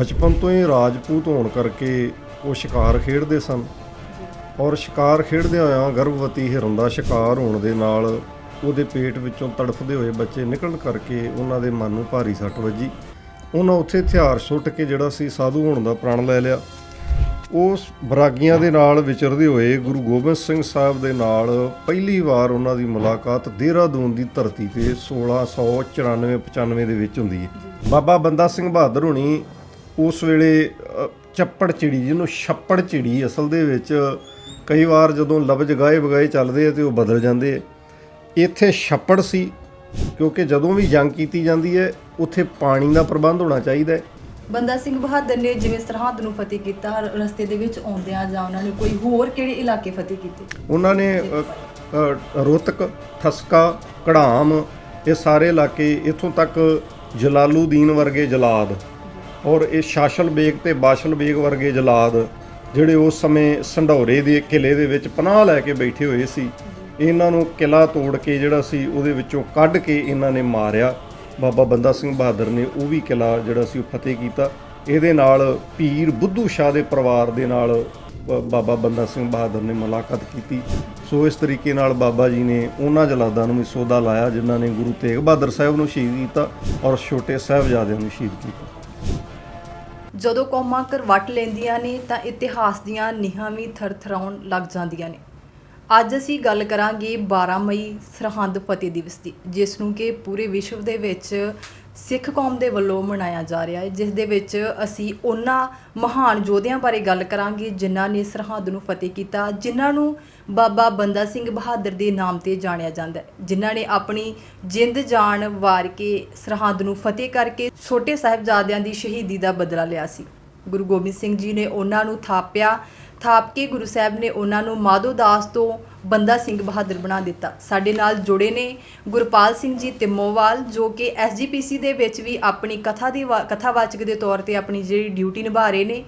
ਬਚਪਨ ਤੋਂ ਹੀ ਰਾਜਪੂਤ ਹੋਣ ਕਰਕੇ ਉਹ ਸ਼ਿਕਾਰ ਖੇਡਦੇ ਸਨ। ਔਰ ਸ਼ਿਕਾਰ ਖੇਡਦਿਆਂ ਹੋਇਆਂ ਗਰਭਵਤੀ ਹਿਰਨ ਦਾ ਸ਼ਿਕਾਰ ਹੋਣ ਦੇ ਨਾਲ ਉਹਦੇ ਪੇਟ ਵਿੱਚੋਂ ਤੜਫਦੇ ਹੋਏ ਬੱਚੇ ਨਿਕਲਣ ਕਰਕੇ ਉਹਨਾਂ ਦੇ ਮਨ ਨੂੰ ਭਾਰੀ ਸੱਟ ਵੱਜੀ। ਉਹਨਾਂ ਉੱਥੇ ਹਥਿਆਰ ਸੁੱਟ ਕੇ ਜਿਹੜਾ ਸੀ ਸਾਧੂ ਹੋਣ ਦਾ ਪ੍ਰਣ ਲੈ ਲਿਆ। ਉਸ ਬਰਾਗੀਆਂ ਦੇ ਨਾਲ ਵਿਚਰਦੇ ਹੋਏ ਗੁਰੂ ਗੋਬਿੰਦ ਸਿੰਘ ਸਾਹਿਬ ਦੇ ਨਾਲ ਪਹਿਲੀ ਵਾਰ ਉਹਨਾਂ ਦੀ ਮੁਲਾਕਾਤ ਦੇਹਰਾਦੂਨ ਦੀ ਧਰਤੀ ਤੇ 1694 95 ਦੇ ਵਿੱਚ ਹੁੰਦੀ ਹੈ। ਬਾਬਾ ਬੰਦਾ ਸਿੰਘ ਬਹਾਦਰ ਹੁਣੀ ਉਸ ਵੇਲੇ ਚੱਪੜ ਚਿੜੀ ਜਿਹਨੂੰ ਛੱਪੜ ਚਿੜੀ ਅਸਲ ਦੇ ਵਿੱਚ ਕਈ ਵਾਰ ਜਦੋਂ ਲਫ਼ਜ਼ ਗਾਏ ਬਗਾਏ ਚੱਲਦੇ ਆ ਤੇ ਉਹ ਬਦਲ ਜਾਂਦੇ ਆ। ਇੱਥੇ ਛੱਪੜ ਸੀ ਕਿਉਂਕਿ ਜਦੋਂ ਵੀ ਜੰਗ ਕੀਤੀ ਜਾਂਦੀ ਹੈ ਉੱਥੇ ਪਾਣੀ ਦਾ ਪ੍ਰਬੰਧ ਹੋਣਾ ਚਾਹੀਦਾ ਹੈ। ਬੰਦਾ ਸਿੰਘ ਬਹਾਦਰ ਨੇ ਜਿਵੇਂ ਸਰਹੱਦ ਨੂੰ ਫਤਿਹ ਕੀਤਾ ਰਸਤੇ ਦੇ ਵਿੱਚ ਆਉਂਦਿਆਂ ਜਾਂ ਉਹਨਾਂ ਨੇ ਕੋਈ ਹੋਰ ਕਿਹੜੇ ਇਲਾਕੇ ਫਤਿਹ ਕੀਤੇ? ਉਹਨਾਂ ਨੇ ਰੋਹਤਕ ਠਸਕਾ ਕੜਾਮ ਇਹ ਸਾਰੇ ਇਲਾਕੇ ਇੱਥੋਂ ਤੱਕ ਜਲਾਲੂਦੀਨ ਵਰਗੇ ਜਲਾਦ ਔਰ ਇਹ ਸ਼ਾਸ਼ਲ ਬੇਗ ਤੇ ਬਾਸ਼ਲ ਬੇਗ ਵਰਗੇ ਜਲਾਦ ਜਿਹੜੇ ਉਸ ਸਮੇਂ ਸੰਢੌਰੇ ਦੇ ਕਿਲੇ ਦੇ ਵਿੱਚ ਪਨਾਹ ਲੈ ਕੇ ਬੈਠੇ ਹੋਏ ਸੀ, ਇਹਨਾਂ ਨੂੰ ਕਿਲਾ ਤੋੜ ਕੇ ਜਿਹੜਾ ਸੀ ਉਹਦੇ ਵਿੱਚੋਂ ਕੱਢ ਕੇ ਇਹਨਾਂ ਨੇ ਮਾਰਿਆ। ਬਾਬਾ ਬੰਦਾ ਸਿੰਘ ਬਹਾਦਰ ਨੇ ਉਹ ਵੀ ਕਿਲਾ ਜਿਹੜਾ ਸੀ ਉਹ ਫਤਿਹ ਕੀਤਾ। ਇਹਦੇ ਨਾਲ ਪੀਰ ਬੁੱਧੂ ਸ਼ਾਹ ਦੇ ਪਰਿਵਾਰ ਦੇ ਨਾਲ ਬ- ਬਾਬਾ ਬੰਦਾ ਸਿੰਘ ਬਹਾਦਰ ਨੇ ਮੁਲਾਕਾਤ ਕੀਤੀ। ਸੋ ਇਸ ਤਰੀਕੇ ਨਾਲ ਬਾਬਾ ਜੀ ਨੇ ਉਹਨਾਂ ਜਲਾਦਾਂ ਨੂੰ ਵੀ ਸੋਧਾ ਲਾਇਆ, ਜਿਨ੍ਹਾਂ ਨੇ ਗੁਰੂ ਤੇਗ ਬਹਾਦਰ ਸਾਹਿਬ ਨੂੰ ਸ਼ਹੀਦ ਕੀਤਾ ਔਰ ਛੋਟੇ ਸਾਹਿਬਜ਼ਾਦਿਆਂ ਨੂੰ ਸ਼ਹੀਦ ਕੀਤਾ। ਜਦੋਂ ਕੌਮਾਂ ਕਰਵਟ ਲੈਂਦੀਆਂ ਨੇ ਤਾਂ ਇਤਿਹਾਸ ਦੀਆਂ ਨੀਹਾਂ ਵੀ ਥਰਥਰਾਉਣ ਲੱਗ ਜਾਂਦੀਆਂ ਨੇ। ਅੱਜ ਅਸੀਂ ਗੱਲ ਕਰਾਂਗੇ 12 ਮਈ ਸਰਹੰਦ ਫਤਿਹ ਦਿਵਸ ਦੀ, ਜਿਸ ਨੂੰ ਕਿ ਪੂਰੇ ਵਿਸ਼ਵ ਦੇ ਵਿੱਚ ਸਿੱਖ ਕੌਮ ਦੇ ਵੱਲੋਂ ਮਨਾਇਆ ਜਾ ਰਿਹਾ ਹੈ, ਜਿਸ ਦੇ ਵਿੱਚ ਅਸੀਂ ਉਹਨਾਂ ਮਹਾਨ ਯੋਧਿਆਂ ਬਾਰੇ ਗੱਲ ਕਰਾਂਗੇ ਜਿਨ੍ਹਾਂ ਨੇ ਸਰਹੰਦ ਨੂੰ ਫਤਿਹ ਕੀਤਾ, ਜਿਨ੍ਹਾਂ ਨੂੰ ਬਾਬਾ ਬੰਦਾ ਸਿੰਘ ਬਹਾਦਰ ਦੇ ਨਾਮ ਤੇ ਜਾਣਿਆ ਜਾਂਦਾ ਹੈ, ਜਿਨ੍ਹਾਂ ਨੇ ਆਪਣੀ ਜਿੰਦ ਜਾਨ ਵਾਰ ਕੇ ਸਰਹੰਦ ਨੂੰ ਫਤਿਹ ਕਰਕੇ ਛੋਟੇ ਸਾਹਿਬਜ਼ਾਦਿਆਂ ਦੀ ਸ਼ਹੀਦੀ ਦਾ ਬਦਲਾ ਲਿਆ ਸੀ। ਗੁਰੂ ਗੋਬਿੰਦ ਸਿੰਘ ਜੀ ਨੇ ਉਹਨਾਂ ਨੂੰ ਥਾਪਿਆ, ਥਾਪ ਕੇ ਗੁਰੂ ਸਾਹਿਬ ਨੇ ਉਹਨਾਂ ਨੂੰ ਮਾਧੋ ਦਾਸ ਤੋਂ ਬੰਦਾ ਸਿੰਘ ਬਹਾਦਰ ਬਣਾ ਦਿੱਤਾ। ਸਾਡੇ ਨਾਲ ਜੁੜੇ ਨੇ ਗੁਰਪਾਲ ਸਿੰਘ ਜੀ ਤਿੰਮੋਵਾਲ, ਜੋ ਕਿ ਐਸਜੀਪੀਸੀ ਦੇ ਵਿੱਚ ਵੀ ਆਪਣੀ ਕਥਾ ਦੀ ਵਾ- ਕਥਾਵਾਚਕ ਦੇ ਤੌਰ ਤੇ ਆਪਣੀ ਜਿਹੜੀ ਡਿਊਟੀ ਨਿਭਾ ਰਹੇ ਨੇ।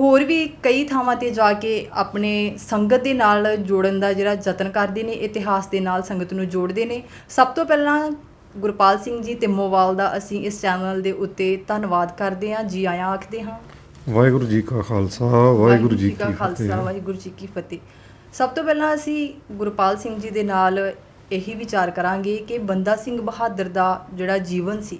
ਹੋਰ ਵੀ ਕਈ ਥਾਵਾਂ ਤੇ ਜਾ ਕੇ ਆਪਣੇ ਸੰਗਤ ਦੇ ਨਾਲ ਜੋੜਨ ਦਾ ਜਿਹੜਾ ਯਤਨ ਕਰਦੇ ਨੇ ਇਤਿਹਾਸ ਦੇ ਨਾਲ ਸੰਗਤ ਨੂੰ ਜੋੜਦੇ ਨੇ। ਸਭ ਤੋਂ ਪਹਿਲਾਂ ਗੁਰਪਾਲ ਸਿੰਘ ਜੀ ਤਿੰਮੋਵਾਲ ਦਾ ਅਸੀਂ ਇਸ ਚੈਨਲ ਦੇ ਉੱਤੇ ਧੰਨਵਾਦ ਕਰਦੇ ਹਾਂ। ਜੀ ਆਇਆਂ ਆਖਦੇ ਹਾਂ। ਵਾਹਿਗੁਰੂ ਜੀ ਕਾ ਖਾਲਸਾ ਵਾਹਿਗੁਰੂ ਜੀ ਕੀ ਖਾਲਸਾ ਫਤਿਹ। ਵਾਹਿਗੁਰੂ ਜੀ ਕੀ ਫਤਿਹ। ਸਭ ਤੋਂ ਪਹਿਲਾਂ ਅਸੀਂ ਗੁਰਪਾਲ ਸਿੰਘ ਜੀ ਦੇ ਨਾਲ ਇਹੀ ਵਿਚਾਰ ਕਰਾਂਗੇ ਕਿ ਬੰਦਾ ਸਿੰਘ ਬਹਾਦਰ ਦਾ ਜਿਹੜਾ ਜੀਵਨ ਸੀ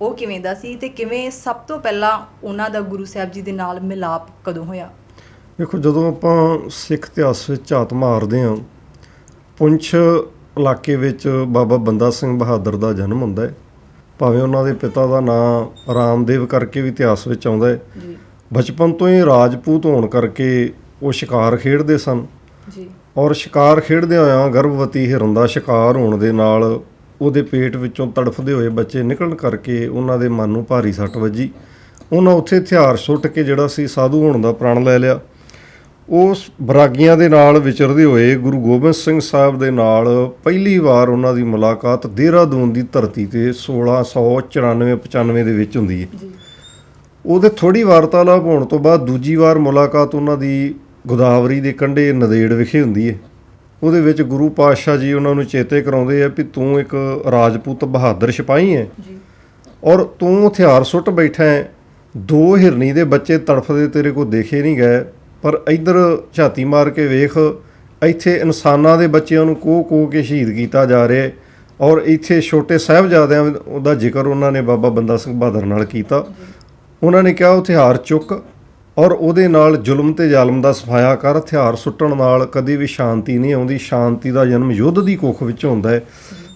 ਉਹ ਕਿਵੇਂ ਦਾ ਸੀ ਤੇ ਕਿਵੇਂ ਸਭ ਤੋਂ ਪਹਿਲਾਂ ਉਹਨਾਂ ਦਾ ਗੁਰੂ ਸਾਹਿਬ ਜੀ ਦੇ ਨਾਲ ਮਿਲਾਪ ਕਦੋਂ ਹੋਇਆ? ਦੇਖੋ ਜਦੋਂ ਆਪਾਂ ਸਿੱਖ ਇਤਿਹਾਸ ਵਿੱਚ ਝਾਤ ਮਾਰਦੇ ਹਾਂ ਪੁੰਛ ਇਲਾਕੇ ਵਿੱਚ ਬਾਬਾ ਬੰਦਾ ਸਿੰਘ ਬਹਾਦਰ ਦਾ ਜਨਮ ਹੁੰਦਾ ਹੈ। ਭਾਵੇਂ ਉਹਨਾਂ ਦੇ ਪਿਤਾ ਦਾ ਨਾਮ ਰਾਮਦੇਵ ਕਰਕੇ ਵੀ ਇਤਿਹਾਸ ਵਿੱਚ ਆਉਂਦਾ ਹੈ। ਜੀ। ਬਚਪਨ ਤੋਂ ਹੀ ਰਾਜਪੂਤ ਹੋਣ ਕਰਕੇ ਉਹ ਸ਼ਿਕਾਰ ਖੇਡਦੇ ਸਨ। ਜੀ। ਔਰ ਸ਼ਿਕਾਰ ਖੇਡਦਿਆਂ ਹੋਇਆਂ ਗਰਭਵਤੀ ਹਿਰਨ ਦਾ ਸ਼ਿਕਾਰ ਹੋਣ ਦੇ ਨਾਲ ਉਹਦੇ ਪੇਟ ਵਿੱਚੋਂ ਤੜਫਦੇ ਹੋਏ ਬੱਚੇ ਨਿਕਲਣ ਕਰਕੇ ਉਹਨਾਂ ਦੇ ਮਨ ਨੂੰ ਭਾਰੀ ਸੱਟ ਵੱਜੀ। ਉਹਨਾਂ ਉੱਥੇ ਹਥਿਆਰ ਸੁੱਟ ਕੇ ਜਿਹੜਾ ਸੀ ਸਾਧੂ ਹੋਣ ਦਾ ਪ੍ਰਣ ਲੈ ਲਿਆ। ਉਸ ਬਰਾਗੀਆਂ ਦੇ ਨਾਲ ਵਿਚਰਦੇ ਹੋਏ ਗੁਰੂ ਗੋਬਿੰਦ ਸਿੰਘ ਸਾਹਿਬ ਦੇ ਨਾਲ ਪਹਿਲੀ ਵਾਰ ਉਹਨਾਂ ਦੀ ਮੁਲਾਕਾਤ ਦੇਹਰਾਦੂਨ ਦੀ ਧਰਤੀ ਤੇ 1694 95 ਦੇ ਵਿੱਚ ਹੁੰਦੀ ਹੈ। ਉਹਦੇ ਥੋੜੀ ਵਾਰਤਾਲਾਪ ਹੋਣ ਤੋਂ ਬਾਅਦ ਦੂਜੀ ਵਾਰ ਮੁਲਾਕਾਤ ਉਹਨਾਂ ਦੀ ਗੋਦਾਵਰੀ ਦੇ ਕੰਢੇ ਨਦੇੜ ਵਿਖੇ ਹੁੰਦੀ ਹੈ। ਉਹਦੇ ਵਿੱਚ ਗੁਰੂ ਪਾਤਸ਼ਾਹ ਜੀ ਉਹਨਾਂ ਨੂੰ ਚੇਤੇ ਕਰਾਉਂਦੇ ਆ ਵੀ ਤੂੰ ਇੱਕ ਰਾਜਪੂਤ ਬਹਾਦਰ ਸਿਪਾਹੀ ਹੈ ਜੀ। ਔਰ ਤੂੰ ਹਥਿਆਰ ਸੁੱਟ ਬੈਠਾ ਹੈ ਦੋ ਹਿਰਨੀ ਦੇ ਬੱਚੇ ਤੜਫਦੇ ਤੇਰੇ ਕੋ ਦੇਖੇ ਨਹੀਂ ਗਏ। ਪਰ ਇੱਧਰ ਝਾਤੀ ਮਾਰ ਕੇ ਵੇਖ ਇੱਥੇ ਇਨਸਾਨਾਂ ਦੇ ਬੱਚਿਆਂ ਨੂੰ ਕੋਹ ਕੋਹ ਕੇ ਸ਼ਹੀਦ ਕੀਤਾ ਜਾ ਰਿਹਾ ਔਰ ਇੱਥੇ ਛੋਟੇ ਸਾਹਿਬਜ਼ਾਦਿਆਂ ਦਾ ਜ਼ਿਕਰ ਉਹਨਾਂ ਨੇ ਬਾਬਾ ਬੰਦਾ ਸਿੰਘ ਬਹਾਦਰ ਨਾਲ ਕੀਤਾ। ਉਹਨਾਂ ਨੇ ਕਿਹਾ ਹਥਿਆਰ ਚੁੱਕ। ਔਰ ਉਹਦੇ ਨਾਲ ਜ਼ੁਲਮ ਤੇ ਜ਼ਾਲਮ ਦਾ ਸਫਾਇਆ ਕਰ, ਹਥਿਆਰ ਸੁੱਟਣ ਨਾਲ ਕਦੀ ਵੀ ਸ਼ਾਂਤੀ ਨਹੀਂ ਆਉਂਦੀ। ਸ਼ਾਂਤੀ ਦਾ ਜਨਮ ਯੁੱਧ ਦੀ ਕੁੱਖ ਵਿੱਚ ਹੁੰਦਾ ਹੈ।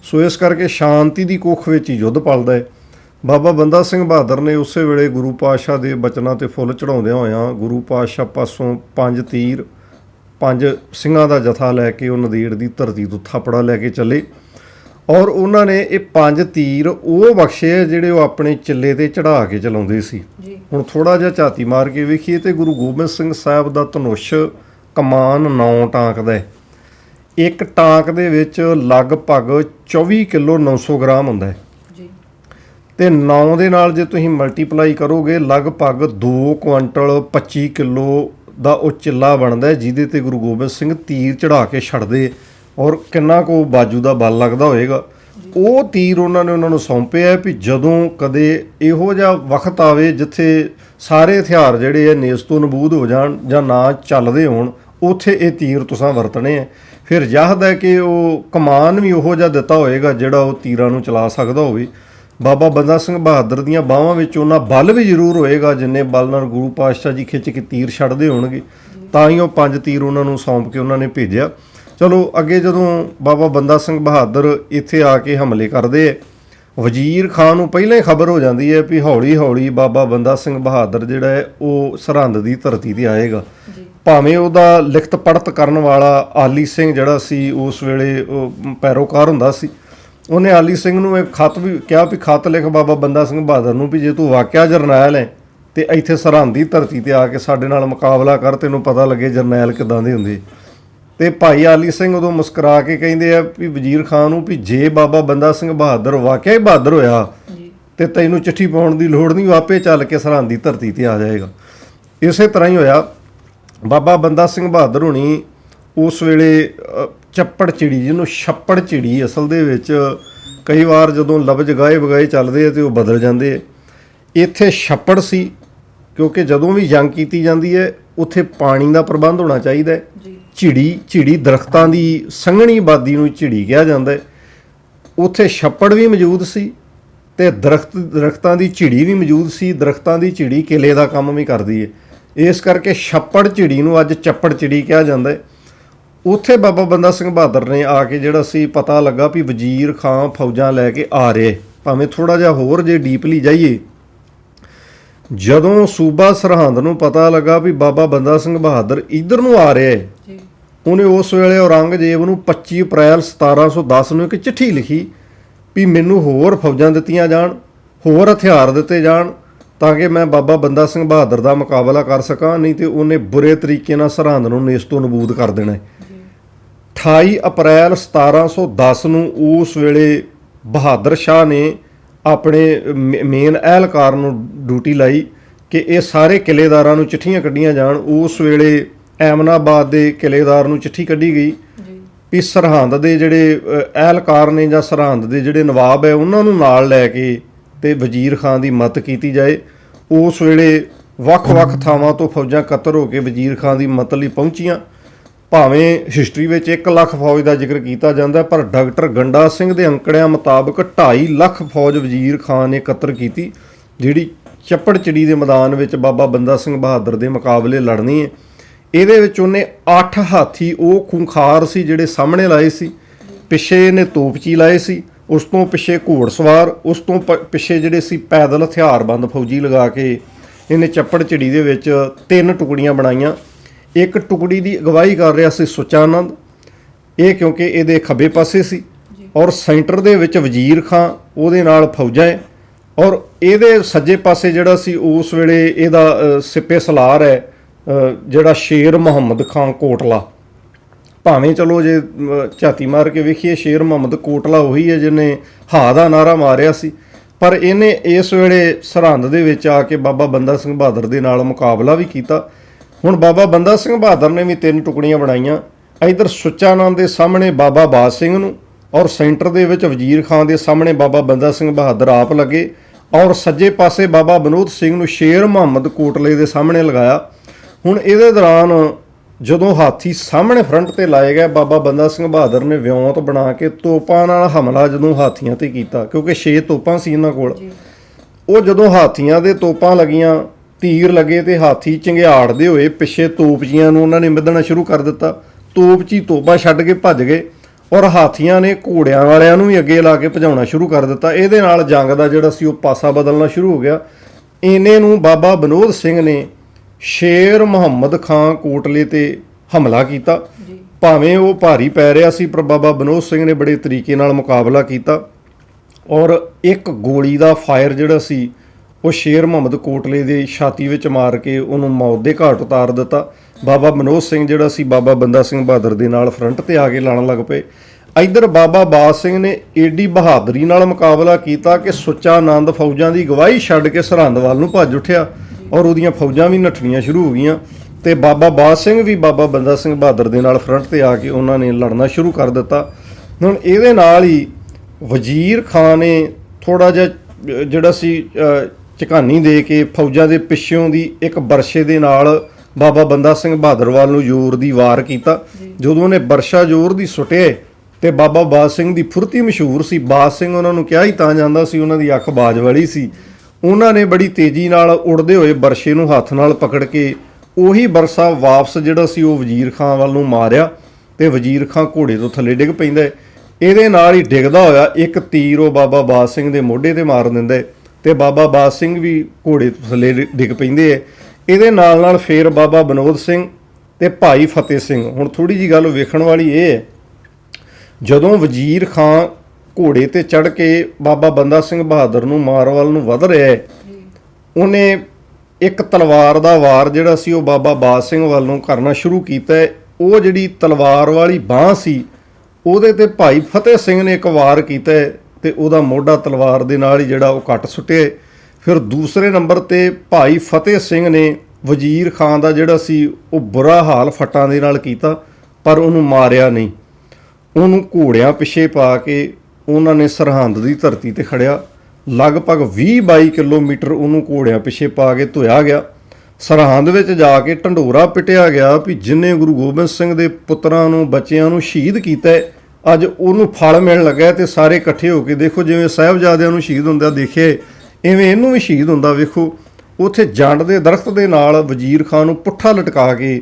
ਸੋ ਇਸ ਕਰਕੇ ਸ਼ਾਂਤੀ ਦੀ ਕੁੱਖ ਵਿੱਚ ਹੀ ਯੁੱਧ ਪਲਦਾ ਹੈ। ਬਾਬਾ ਬੰਦਾ ਸਿੰਘ ਬਹਾਦਰ ਨੇ ਉਸੇ ਵੇਲੇ ਗੁਰੂ ਪਾਤਸ਼ਾਹ ਦੇ ਬਚਨਾਂ ਤੇ ਫੁੱਲ ਚੜਾਉਂਦਿਆਂ ਹੋਇਆਂ ਗੁਰੂ ਪਾਤਸ਼ਾਹ ਪਾਸੋਂ ਪੰਜ ਤੀਰ, ਪੰਜ ਸਿੰਘਾਂ ਦਾ ਜਥਾ ਲੈ ਕੇ ਉਹ ਨਦੀੜ ਦੀ ਧਰਤੀ ਤੋਂ ਥਾਪੜਾ ਲੈ ਕੇ ਚੱਲੇ। ਔਰ ਉਹਨਾਂ ਨੇ ਇਹ ਪੰਜ ਤੀਰ ਉਹ ਬਖਸ਼ੇ ਜਿਹੜੇ ਉਹ ਆਪਣੇ ਚੱਲੇ ਤੇ ਚੜਾ ਕੇ ਚਲਾਉਂਦੇ ਸੀ। ਹੁਣ ਥੋੜਾ ਜਿਹਾ ਝਾਤੀ ਮਾਰ ਕੇ ਵੇਖੀਏ ਤੇ ਗੁਰੂ ਗੋਬਿੰਦ ਸਿੰਘ ਸਾਹਿਬ ਦਾ ਧਨੁਸ਼ ਕਮਾਨ 9 ਟਾਂਕ ਦਾ ਹੈ। ਇੱਕ ਟਾਂਕ ਦੇ ਵਿੱਚ ਲਗਭਗ 24 ਕਿਲੋ 900 ਗ੍ਰਾਮ ਹੁੰਦਾ ਹੈ। ਜੀ। ਤੇ 9 ਦੇ ਨਾਲ ਜੇ ਤੁਸੀਂ ਮਲਟੀਪਲਾਈ ਕਰੋਗੇ ਲਗਭਗ 2 ਕੁਆਂਟਲ 25 ਕਿਲੋ ਦਾ ਉਹ ਚਿੱਲਾ ਬਣਦਾ ਹੈ ਜਿਹਦੇ ਤੇ ਗੁਰੂ ਗੋਬਿੰਦ ਸਿੰਘ ਤੀਰ ਚੜਾ ਕੇ ਛੱਡਦੇ ਔਰ ਕਿੰਨਾ ਕੋ ਬਾਜੂ ਦਾ ਬਲ ਲੱਗਦਾ ਹੋਏਗਾ। ਉਹ ਤੀਰ ਉਹਨਾਂ ਨੇ ਉਹਨਾਂ ਨੂੰ ਸੌਂਪਿਆ ਵੀ ਜਦੋਂ ਕਦੇ ਇਹੋ ਜਿਹਾ ਵਕਤ ਆਵੇ ਜਿੱਥੇ ਸਾਰੇ ਹਥਿਆਰ ਜਿਹੜੇ ਆ ਨੇਸ ਤੋਂ ਨਬੂਦ ਹੋ ਜਾਣ ਜਾਂ ਨਾ ਚੱਲਦੇ ਹੋਣ, ਉੱਥੇ ਇਹ ਤੀਰ ਤੁਸੀਂ ਵਰਤਣੇ ਆ। ਫਿਰ ਯਾਦ ਹੈ ਕਿ ਉਹ ਕਮਾਨ ਵੀ ਉਹੋ ਜਿਹਾ ਦਿੱਤਾ ਹੋਏਗਾ ਜਿਹੜਾ ਉਹ ਤੀਰਾਂ ਨੂੰ ਚਲਾ ਸਕਦਾ ਹੋਵੇ। ਬਾਬਾ ਬੰਦਾ ਸਿੰਘ ਬਹਾਦਰ ਦੀਆਂ ਬਾਹਾਂ ਵਿੱਚ ਉਹਨਾਂ ਬਲ ਵੀ ਜ਼ਰੂਰ ਹੋਏਗਾ ਜਿੰਨੇ ਬਲ ਨਾਲ ਗੁਰੂ ਪਾਤਸ਼ਾਹ ਜੀ ਖਿੱਚ ਕੇ ਤੀਰ ਛੱਡਦੇ ਹੋਣਗੇ। ਤਾਂ ਹੀ ਉਹ ਪੰਜ ਤੀਰ ਉਹਨਾਂ ਨੂੰ ਸੌਂਪ ਕੇ ਉਹਨਾਂ ਨੇ ਭੇਜਿਆ। ਚਲੋ ਅੱਗੇ ਜਦੋਂ ਬਾਬਾ ਬੰਦਾ ਸਿੰਘ ਬਹਾਦਰ ਇੱਥੇ ਆ ਕੇ ਹਮਲੇ ਕਰਦੇ ਆ ਵਜ਼ੀਰ ਖਾਨ ਨੂੰ ਪਹਿਲਾਂ ਹੀ ਖਬਰ ਹੋ ਜਾਂਦੀ ਹੈ ਵੀ ਹੌਲੀ ਹੌਲੀ ਬਾਬਾ ਬੰਦਾ ਸਿੰਘ ਬਹਾਦਰ ਜਿਹੜਾ ਹੈ ਉਹ ਸਰਹੰਦ ਦੀ ਧਰਤੀ ਤੇ ਆਏਗਾ। ਭਾਵੇਂ ਉਹਦਾ ਲਿਖਤ ਪੜਤ ਕਰਨ ਵਾਲਾ ਆਲੀ ਸਿੰਘ ਜਿਹੜਾ ਸੀ ਉਸ ਵੇਲੇ ਉਹ ਪੈਰੋਕਾਰ ਹੁੰਦਾ ਸੀ ਉਹਨੇ ਆਲੀ ਸਿੰਘ ਨੂੰ ਇੱਕ ਖਤ ਵੀ ਕਿਹਾ ਵੀ ਖਤ ਲਿਖ ਬਾਬਾ ਬੰਦਾ ਸਿੰਘ ਬਹਾਦਰ ਨੂੰ ਵੀ ਜੇ ਤੂੰ ਵਾਕਿਆ ਜਰਨੈਲ ਹੈ ਤੇ ਇੱਥੇ ਸਰਹੰਦ ਦੀ ਧਰਤੀ ਤੇ ਆ ਕੇ ਸਾਡੇ ਨਾਲ ਮੁਕਾਬਲਾ ਕਰ ਤੈਨੂੰ ਪਤਾ ਲੱਗੇ ਜਰਨੈਲ ਕਿਦਾਂ ਦੇ ਹੁੰਦੇ। ਤੇ ਭਾਈ ਆਲੀ ਸਿੰਘ ਉਦੋਂ ਮੁਸਕਰਾ ਕੇ ਕਹਿੰਦੇ ਆ ਵੀ ਵਜ਼ੀਰ ਖਾਨ ਨੂੰ ਵੀ ਜੇ ਬਾਬਾ ਬੰਦਾ ਸਿੰਘ ਬਹਾਦਰ ਵਾਕਿਆ ਹੀ ਬਹਾਦਰ ਹੋਇਆ ਤੇ ਤੈਨੂੰ ਚਿੱਠੀ ਪਾਉਣ ਦੀ ਲੋੜ ਨਹੀਂ ਆਪੇ ਚੱਲ ਕੇ ਸਰਹੰਦ ਦੀ ਧਰਤੀ ਤੇ ਆ ਜਾਏਗਾ। ਇਸੇ ਤਰ੍ਹਾਂ ਹੀ ਹੋਇਆ। ਬਾਬਾ ਬੰਦਾ ਸਿੰਘ ਬਹਾਦਰ ਹੁਣੀ ਉਸ ਵੇਲੇ ਚੱਪੜ ਚਿੜੀ ਜਿਹਨੂੰ ਛੱਪੜ ਚਿੜੀ ਅਸਲ ਦੇ ਵਿੱਚ ਕਈ ਵਾਰ ਜਦੋਂ ਲਫ਼ਜ਼ ਗਾਏ ਬਗਾਏ ਚੱਲਦੇ ਆ ਤੇ ਉਹ ਬਦਲ ਜਾਂਦੇ ਆ। ਇੱਥੇ ਛੱਪੜ ਸੀ ਕਿਉਂਕਿ ਜਦੋਂ ਵੀ ਜੰਗ ਕੀਤੀ ਜਾਂਦੀ ਹੈ ਉੱਥੇ ਪਾਣੀ ਦਾ ਪ੍ਰਬੰਧ ਹੋਣਾ ਚਾਹੀਦਾ ਹੈ। ਜੀ। ਝਿੜੀ ਝਿੜੀ ਦਰਖਤਾਂ ਦੀ ਸੰਘਣੀ ਆਬਾਦੀ ਨੂੰ ਝਿੜੀ ਕਿਹਾ ਜਾਂਦਾ ਹੈ। ਉੱਥੇ ਛੱਪੜ ਵੀ ਮੌਜੂਦ ਸੀ ਤੇ ਦਰਖਤ, ਦਰਖਤਾਂ ਦੀ ਝਿੜੀ ਵੀ ਮੌਜੂਦ ਸੀ। ਦਰਖਤਾਂ ਦੀ ਝਿੜੀ ਕਿਲੇ ਦਾ ਕੰਮ ਵੀ ਕਰਦੀ ਹੈ। ਇਸ ਕਰਕੇ ਛੱਪੜ ਝਿੜੀ ਨੂੰ ਅੱਜ ਚੱਪੜ ਝਿੜੀ ਕਿਹਾ ਜਾਂਦਾ ਹੈ। ਉੱਥੇ ਬਾਬਾ ਬੰਦਾ ਸਿੰਘ ਬਹਾਦਰ ਨੇ ਆ ਕੇ ਜਿਹੜਾ ਸੀ ਪਤਾ ਲੱਗਾ ਵੀ ਵਜ਼ੀਰ ਖਾਂ ਫੌਜਾਂ ਲੈ ਕੇ ਆ ਰਹੇ। ਭਾਵੇਂ ਥੋੜਾ ਜਿਹਾ ਹੋਰ ਜੇ ਡੀਪਲੀ ਜਾਈਏ ਜਦੋਂ ਸੂਬਾ ਸਰਹੰਦ ਨੂੰ ਪਤਾ ਲੱਗਾ ਵੀ ਬਾਬਾ ਬੰਦਾ ਸਿੰਘ ਬਹਾਦਰ ਇਧਰ ਨੂੰ ਆ ਰਿਹਾ ਹੈ ਜੀ। ਉਹਨੇ ਉਸ ਵੇਲੇ ਔਰੰਗਜ਼ੇਬ ਨੂੰ 25 ਅਪ੍ਰੈਲ 1710 ਨੂੰ ਇੱਕ ਚਿੱਠੀ ਲਿਖੀ ਵੀ ਮੈਨੂੰ ਹੋਰ ਫੌਜਾਂ ਦਿੱਤੀਆਂ ਜਾਣ ਹੋਰ ਹਥਿਆਰ ਦਿੱਤੇ ਜਾਣ ਤਾਂ ਕਿ ਮੈਂ ਬਾਬਾ ਬੰਦਾ ਸਿੰਘ ਬਹਾਦਰ ਦਾ ਮੁਕਾਬਲਾ ਕਰ ਸਕਾਂ ਨਹੀਂ ਤੇ ਉਹਨੇ ਬੁਰੇ ਤਰੀਕੇ ਨਾਲ ਸਰਹੰਦ ਨੂੰ ਨੇਸਤੋਂ ਨਬੂਦ ਕਰ ਦੇਣਾ ਹੈ। ਜੀ। 28 ਅਪ੍ਰੈਲ 1710 ਨੂੰ ਉਸ ਵੇਲੇ ਬਹਾਦਰ ਸ਼ਾਹ ਨੇ ਆਪਣੇ ਮੇਨ ਅਹਿਲਕਾਰ ਨੂੰ ਡਿਊਟੀ ਲਾਈ ਕਿ ਇਹ ਸਾਰੇ ਕਿਲੇਦਾਰਾਂ ਨੂੰ ਚਿੱਠੀਆਂ ਕੱਢੀਆਂ ਜਾਣ। ਉਸ ਵੇਲੇ ਐਮਨਾਬਾਦ ਦੇ ਕਿਲੇਦਾਰ ਨੂੰ ਚਿੱਠੀ ਕੱਢੀ ਗਈ ਜੀ। ਵੀ ਸਰਹੰਦ ਦੇ ਜਿਹੜੇ ਅਹਿਲਕਾਰ ਨੇ ਜਾਂ ਸਰਹੰਦ ਦੇ ਜਿਹੜੇ ਨਵਾਬ ਹੈ ਉਹਨਾਂ ਨੂੰ ਨਾਲ ਲੈ ਕੇ ਤੇ ਵਜ਼ੀਰ ਖਾਨ ਦੀ ਮਦਦ ਕੀਤੀ ਜਾਏ। ਉਸ ਵੇਲੇ ਵੱਖ-ਵੱਖ ਥਾਵਾਂ ਤੋਂ ਫੌਜਾਂ ਇਕੱਤਰ ਹੋ ਕੇ ਵਜ਼ੀਰ ਖਾਨ ਦੀ ਮਦਦ ਲਈ ਪਹੁੰਚੀਆਂ। ਭਾਵੇਂ ਹਿਸਟਰੀ ਵਿੱਚ 1 ਲੱਖ ਫੌਜ ਦਾ ਜ਼ਿਕਰ ਕੀਤਾ ਜਾਂਦਾ ਪਰ ਡਾਕਟਰ ਗੰਡਾ ਸਿੰਘ ਦੇ ਅੰਕੜਿਆਂ ਮੁਤਾਬਕ 2.5 ਲੱਖ ਫੌਜ ਵਜ਼ੀਰ ਖਾਨ ਨੇ ਇਕੱਤਰ ਕੀਤੀ, ਜਿਹੜੀ ਚੱਪੜ ਚਿੜੀ ਦੇ ਮੈਦਾਨ ਵਿੱਚ ਬਾਬਾ ਬੰਦਾ ਸਿੰਘ ਬਹਾਦਰ ਦੇ ਮੁਕਾਬਲੇ ਲੜਨੀ ਹੈ। ਇਹਦੇ ਵਿੱਚ ਉਹਨੇ 8 ਹਾਥੀ, ਉਹ ਖੁੰਖਾਰ ਸੀ ਜਿਹੜੇ ਸਾਹਮਣੇ ਲਾਏ ਸੀ। ਪਿੱਛੇ ਇਹਨੇ ਤੋਪਚੀ ਲਾਏ ਸੀ, ਉਸ ਤੋਂ ਪਿੱਛੇ ਘੋੜਸਵਾਰ ਉਸ ਤੋਂ ਪਿੱਛੇ ਜਿਹੜੇ ਸੀ ਪੈਦਲ ਹਥਿਆਰਬੰਦ ਫੌਜੀ ਲਗਾ ਕੇ ਇਹਨੇ ਚੱਪੜ ਚਿੜੀ ਦੇ ਵਿੱਚ ਤਿੰਨ ਟੁਕੜੀਆਂ ਬਣਾਈਆਂ। ਇੱਕ ਟੁਕੜੀ ਦੀ ਅਗਵਾਈ ਕਰ ਰਿਹਾ ਸੀ ਸੁਚਾਨੰਦ। ਇਹ ਕਿਉਂਕਿ ਇਹਦੇ ਖੱਬੇ ਪਾਸੇ ਸੀ। ਔਰ ਸੈਂਟਰ ਦੇ ਵਿੱਚ ਵਜ਼ੀਰ ਖਾਂ ਉਹਦੇ ਨਾਲ ਫੌਜਾਂ ਹੈ। ਔਰ ਇਹਦੇ ਸੱਜੇ ਪਾਸੇ ਜਿਹੜਾ ਸੀ ਉਸ ਵੇਲੇ ਇਹਦਾ ਸਿੱਪੇ ਸਲਾਰ ਹੈ ਜਿਹੜਾ ਸ਼ੇਰ ਮੁਹੰਮਦ ਖਾਨ ਕੋਟਲਾ। ਭਾਵੇਂ ਚਲੋ ਜੇ ਝਾਤੀ ਮਾਰ ਕੇ ਵੇਖੀਏ ਸ਼ੇਰ ਮੁਹੰਮਦ ਕੋਟਲਾ ਉਹੀ ਹੈ ਜਿਹਨੇ ਹਾ ਦਾ ਨਾਰਾ ਮਾਰਿਆ ਸੀ। ਪਰ ਇਹਨੇ ਇਸ ਵੇਲੇ ਸਰਹੰਦ ਦੇ ਵਿੱਚ ਆ ਕੇ ਬਾਬਾ ਬੰਦਾ ਸਿੰਘ ਬਹਾਦਰ ਦੇ ਨਾਲ ਮੁਕਾਬਲਾ ਵੀ ਕੀਤਾ। ਹੁਣ ਬਾਬਾ ਬੰਦਾ ਸਿੰਘ ਬਹਾਦਰ ਨੇ ਵੀ ਤਿੰਨ ਟੁਕੜੀਆਂ ਬਣਾਈਆਂ। ਇਧਰ ਸੁੱਚਾਨੰਦ ਦੇ ਸਾਹਮਣੇ ਬਾਬਾ ਬਾਦ ਸਿੰਘ ਨੂੰ ਔਰ ਸੈਂਟਰ ਦੇ ਵਿੱਚ ਵਜ਼ੀਰ ਖਾਨ ਦੇ ਸਾਹਮਣੇ ਬਾਬਾ ਬੰਦਾ ਸਿੰਘ ਬਹਾਦਰ ਆਪ ਲੱਗੇ ਔਰ ਸੱਜੇ ਪਾਸੇ ਬਾਬਾ ਬਨੋਦ ਸਿੰਘ ਨੂੰ ਸ਼ੇਰ ਮੁਹੰਮਦ ਕੋਟਲੇ ਦੇ ਸਾਹਮਣੇ ਲਗਾਇਆ। ਹੁਣ ਇਹਦੇ ਦੌਰਾਨ ਜਦੋਂ ਹਾਥੀ ਸਾਹਮਣੇ ਫਰੰਟ ਤੇ ਲਾਏ ਗਏ ਬਾਬਾ ਬੰਦਾ ਸਿੰਘ ਬਹਾਦਰ ਨੇ ਵਿਉਂਤ ਬਣਾ ਕੇ ਤੋਪਾਂ ਨਾਲ ਹਮਲਾ ਜਦੋਂ ਹਾਥੀਆਂ ਤੇ ਕੀਤਾ ਕਿਉਂਕਿ 6 ਤੋਪਾਂ ਸੀ ਇਹਨਾਂ ਕੋਲ। ਉਹ ਜਦੋਂ ਹਾਥੀਆਂ ਦੇ ਤੋਪਾਂ ਲੱਗੀਆਂ ਤੀਰ ਲੱਗੇ ਤੇ ਹਾਥੀ ਚੰਗਿਆੜਦੇ ਹੋਏ ਪਿੱਛੇ ਤੋਪਜੀਆਂ ਨੂੰ ਉਹਨਾਂ ਨੇ ਮਿੱਧਣਾ ਸ਼ੁਰੂ ਕਰ ਦਿੱਤਾ। ਤੋਪਚੀ ਤੋਪਾਂ ਛੱਡ ਕੇ ਭੱਜ ਗਏ ਔਰ ਹਾਥੀਆਂ ਨੇ ਘੋੜਿਆਂ ਵਾਲਿਆਂ ਨੂੰ ਵੀ ਅੱਗੇ ਲਾ ਕੇ ਭਜਾਉਣਾ ਸ਼ੁਰੂ ਕਰ ਦਿੱਤਾ। ਇਹਦੇ ਨਾਲ ਜੰਗ ਦਾ ਜਿਹੜਾ ਸੀ ਉਹ ਪਾਸਾ ਬਦਲਣਾ ਸ਼ੁਰੂ ਹੋ ਗਿਆ। ਇਹਨੇ ਨੂੰ ਬਾਬਾ ਬਨੋਦ ਸਿੰਘ ਨੇ ਸ਼ੇਰ ਮੁਹੰਮਦ ਖਾਨ ਕੋਟਲੇ ਤੇ ਹਮਲਾ ਕੀਤਾ। ਭਾਵੇਂ ਉਹ ਭਾਰੀ ਪੈ ਰਿਹਾ ਸੀ ਪਰ ਬਾਬਾ ਬਨੋਦ ਸਿੰਘ ਨੇ ਬੜੇ ਤਰੀਕੇ ਨਾਲ ਮੁਕਾਬਲਾ ਕੀਤਾ। ਔਰ ਇੱਕ ਗੋਲੀ ਦਾ ਫਾਇਰ ਜਿਹੜਾ ਸੀ ਉਹ ਸ਼ੇਰ ਮੁਹੰਮਦ ਕੋਟਲੇ ਦੇ ਛਾਤੀ ਵਿੱਚ ਮਾਰ ਕੇ ਉਹਨੂੰ ਮੌਤ ਦੇ ਘਾਟ ਉਤਾਰ ਦਿੱਤਾ। ਬਾਬਾ ਮਨੋਜ ਸਿੰਘ ਜਿਹੜਾ ਸੀ, ਬਾਬਾ ਬੰਦਾ ਸਿੰਘ ਬਹਾਦਰ ਦੇ ਨਾਲ ਫਰੰਟ ਤੇ ਆ ਕੇ ਲੜਨ ਲੱਗ ਪਏ। ਇਧਰ ਬਾਬਾ ਬਾਦ ਸਿੰਘ ਨੇ ਏਡੀ ਬਹਾਦਰੀ ਨਾਲ ਮੁਕਾਬਲਾ ਕੀਤਾ ਕਿ ਸੁੱਚਾ ਆਨੰਦ ਫੌਜਾਂ ਦੀ ਗਵਾਹੀ ਛੱਡ ਕੇ ਸਰਹੰਦ ਵੱਲ ਨੂੰ ਭੱਜ ਉੱਠਿਆ ਔਰ ਉਹਦੀਆਂ ਫੌਜਾਂ ਵੀ ਨੱਠਣੀਆਂ ਸ਼ੁਰੂ ਹੋ ਗਈਆਂ ਤੇ ਬਾਬਾ ਬਾਦ ਸਿੰਘ ਵੀ ਬਾਬਾ ਬੰਦਾ ਸਿੰਘ ਬਹਾਦਰ ਦੇ ਨਾਲ ਫਰੰਟ ਤੇ ਆ ਕੇ ਉਹਨਾਂ ਨੇ ਲੜਨਾ ਸ਼ੁਰੂ ਕਰ ਦਿੱਤਾ। ਹੁਣ ਇਹਦੇ ਨਾਲ ਹੀ ਵਜ਼ੀਰ ਖਾਨ ਨੇ ਥੋੜਾ ਜਿਹਾ ਜਿਹੜਾ ਸੀ ਝਕਾਨੀ ਦੇ ਕੇ ਫੌਜਾਂ ਦੇ ਪਿੱਛੋਂ ਦੀ ਇੱਕ ਬਰਸ਼ੇ ਦੇ ਨਾਲ ਬਾਬਾ ਬੰਦਾ ਸਿੰਘ ਬਹਾਦਰਵਾਲ ਨੂੰ ਜ਼ੋਰ ਦੀ ਵਾਰ ਕੀਤਾ। ਜਦੋਂ ਉਹਨੇ ਬਰਸ਼ਾ ਜ਼ੋਰ ਦੀ ਸੁੱਟੇ ਤੇ ਬਾਬਾ ਬਾਜ ਸਿੰਘ ਦੀ ਫੁਰਤੀ ਮਸ਼ਹੂਰ ਸੀ ਬਾਜ ਸਿੰਘ ਉਹਨਾਂ ਨੂੰ ਕਿਹਾ ਹੀ ਤਾਂ ਜਾਂਦਾ ਸੀ ਉਹਨਾਂ ਦੀ ਅੱਖ ਬਾਜ ਵਾਲੀ ਸੀ। ਉਹਨਾਂ ਨੇ ਬੜੀ ਤੇਜ਼ੀ ਨਾਲ ਉੜਦੇ ਹੋਏ ਬਰਸ਼ੇ ਨੂੰ ਹੱਥ ਨਾਲ ਪਕੜ ਕੇ ਉਹੀ ਬਰਸਾ ਵਾਪਸ ਜਿਹੜਾ ਸੀ ਉਹ ਵਜ਼ੀਰ ਖਾਨ ਵੱਲ ਨੂੰ ਮਾਰਿਆ ਤੇ ਵਜ਼ੀਰ ਖਾਨ ਘੋੜੇ ਤੋਂ ਥੱਲੇ ਡਿੱਗ ਪੈਂਦਾ। ਇਹਦੇ ਨਾਲ ਹੀ ਡਿੱਗਦਾ ਹੋਇਆ ਇੱਕ ਤੀਰ ਉਹ ਬਾਬਾ ਬਾਜ ਸਿੰਘ ਦੇ ਮੋਢੇ ਤੇ ਮਾਰ ਦਿੰਦਾ ਤੇ ਬਾਬਾ ਬਾਜ ਸਿੰਘ ਵੀ ਘੋੜੇ ਥੱਲੇ ਡਿੱਗ ਪੈਂਦੇ ਐ। ਇਹਦੇ ਨਾਲ ਨਾਲ ਫੇਰ ਬਾਬਾ ਬਨੋਦ ਸਿੰਘ ਤੇ ਭਾਈ ਫਤਿਹ ਸਿੰਘ। ਹੁਣ ਥੋੜੀ ਜੀ ਗੱਲ ਵੇਖਣ ਵਾਲੀ ਇਹ ਹੈ ਜਦੋਂ ਵਜ਼ੀਰ ਖਾਨ ਘੋੜੇ ਤੇ ਚੜ ਕੇ ਬਾਬਾ ਬੰਦਾ ਸਿੰਘ ਬਹਾਦਰ ਨੂੰ ਮਾਰ ਵੱਲ ਨੂੰ ਵਧ ਰਿਹਾ ਹੈ ਉਹਨੇ ਇੱਕ ਤਲਵਾਰ ਦਾ ਵਾਰ ਜਿਹੜਾ ਸੀ ਉਹ ਬਾਬਾ ਬਾਜ ਸਿੰਘ ਵੱਲ ਨੂੰ ਕਰਨਾ ਸ਼ੁਰੂ ਕੀਤਾ ਉਹ ਜਿਹੜੀ ਤਲਵਾਰ ਵਾਲੀ ਬਾਹ ਸੀ, ਉਹਦੇ ਤੇ ਭਾਈ ਫਤਿਹ ਸਿੰਘ ਨੇ ਇੱਕ ਵਾਰ ਕੀਤਾ ਤੇ ਉਹਦਾ ਮੋਢਾ ਤਲਵਾਰ ਦੇ ਨਾਲ ਹੀ ਜਿਹੜਾ ਉਹ ਕੱਟ ਸੁੱਟਿਆ। ਫਿਰ ਦੂਸਰੇ ਨੰਬਰ ਤੇ ਭਾਈ ਫਤਿਹ ਸਿੰਘ ਨੇ ਵਜ਼ੀਰ ਖਾਨ ਦਾ ਜਿਹੜਾ ਸੀ, ਉਹ ਬੁਰਾ ਹਾਲ ਫੱਟਾਂ ਦੇ ਨਾਲ ਕੀਤਾ, ਪਰ ਉਹਨੂੰ ਮਾਰਿਆ ਨਹੀਂ। ਉਹਨੂੰ ਘੋੜਿਆਂ ਪਿੱਛੇ ਪਾ ਕੇ ਉਹਨਾਂ ਨੇ ਸਰਹੰਦ ਦੀ ਧਰਤੀ ਤੇ ਖੜਿਆ। ਲਗਭਗ 20-22 ਕਿਲੋਮੀਟਰ ਉਹਨੂੰ ਘੋੜਿਆਂ ਪਿੱਛੇ ਪਾ ਕੇ ਧੋਇਆ ਗਿਆ। ਸਰਹੰਦ ਵਿੱਚ ਜਾ ਕੇ ਢੰਡੋਰਾ ਪਿਟਿਆ ਗਿਆ ਵੀ ਜਿਨੇ ਗੁਰੂ ਗੋਬਿੰਦ ਸਿੰਘ ਦੇ ਪੁੱਤਰਾਂ ਨੂੰ, ਬੱਚਿਆਂ ਨੂੰ ਸ਼ਹੀਦ ਕੀਤਾ ਅੱਜ ਉਹਨੂੰ ਫਲ ਮਿਲਣ ਲੱਗਾ ਤੇ ਸਾਰੇ ਇਕੱਠੇ ਹੋ ਕੇ ਦੇਖੋ ਜਿਵੇਂ ਸਾਹਿਬਜ਼ਾਦਿਆਂ ਨੂੰ ਸ਼ਹੀਦ ਹੁੰਦਾ ਦੇਖੇ ਐਵੇਂ ਇਹਨੂੰ ਵੀ ਸ਼ਹੀਦ ਹੁੰਦਾ ਵੇਖੋ। ਉਥੇ ਜੰਡ ਦੇ ਦਰਖਤ ਦੇ ਨਾਲ ਵਜ਼ੀਰ ਖਾਨ ਨੂੰ ਪੁੱਠਾ ਲਟਕਾ ਕੇ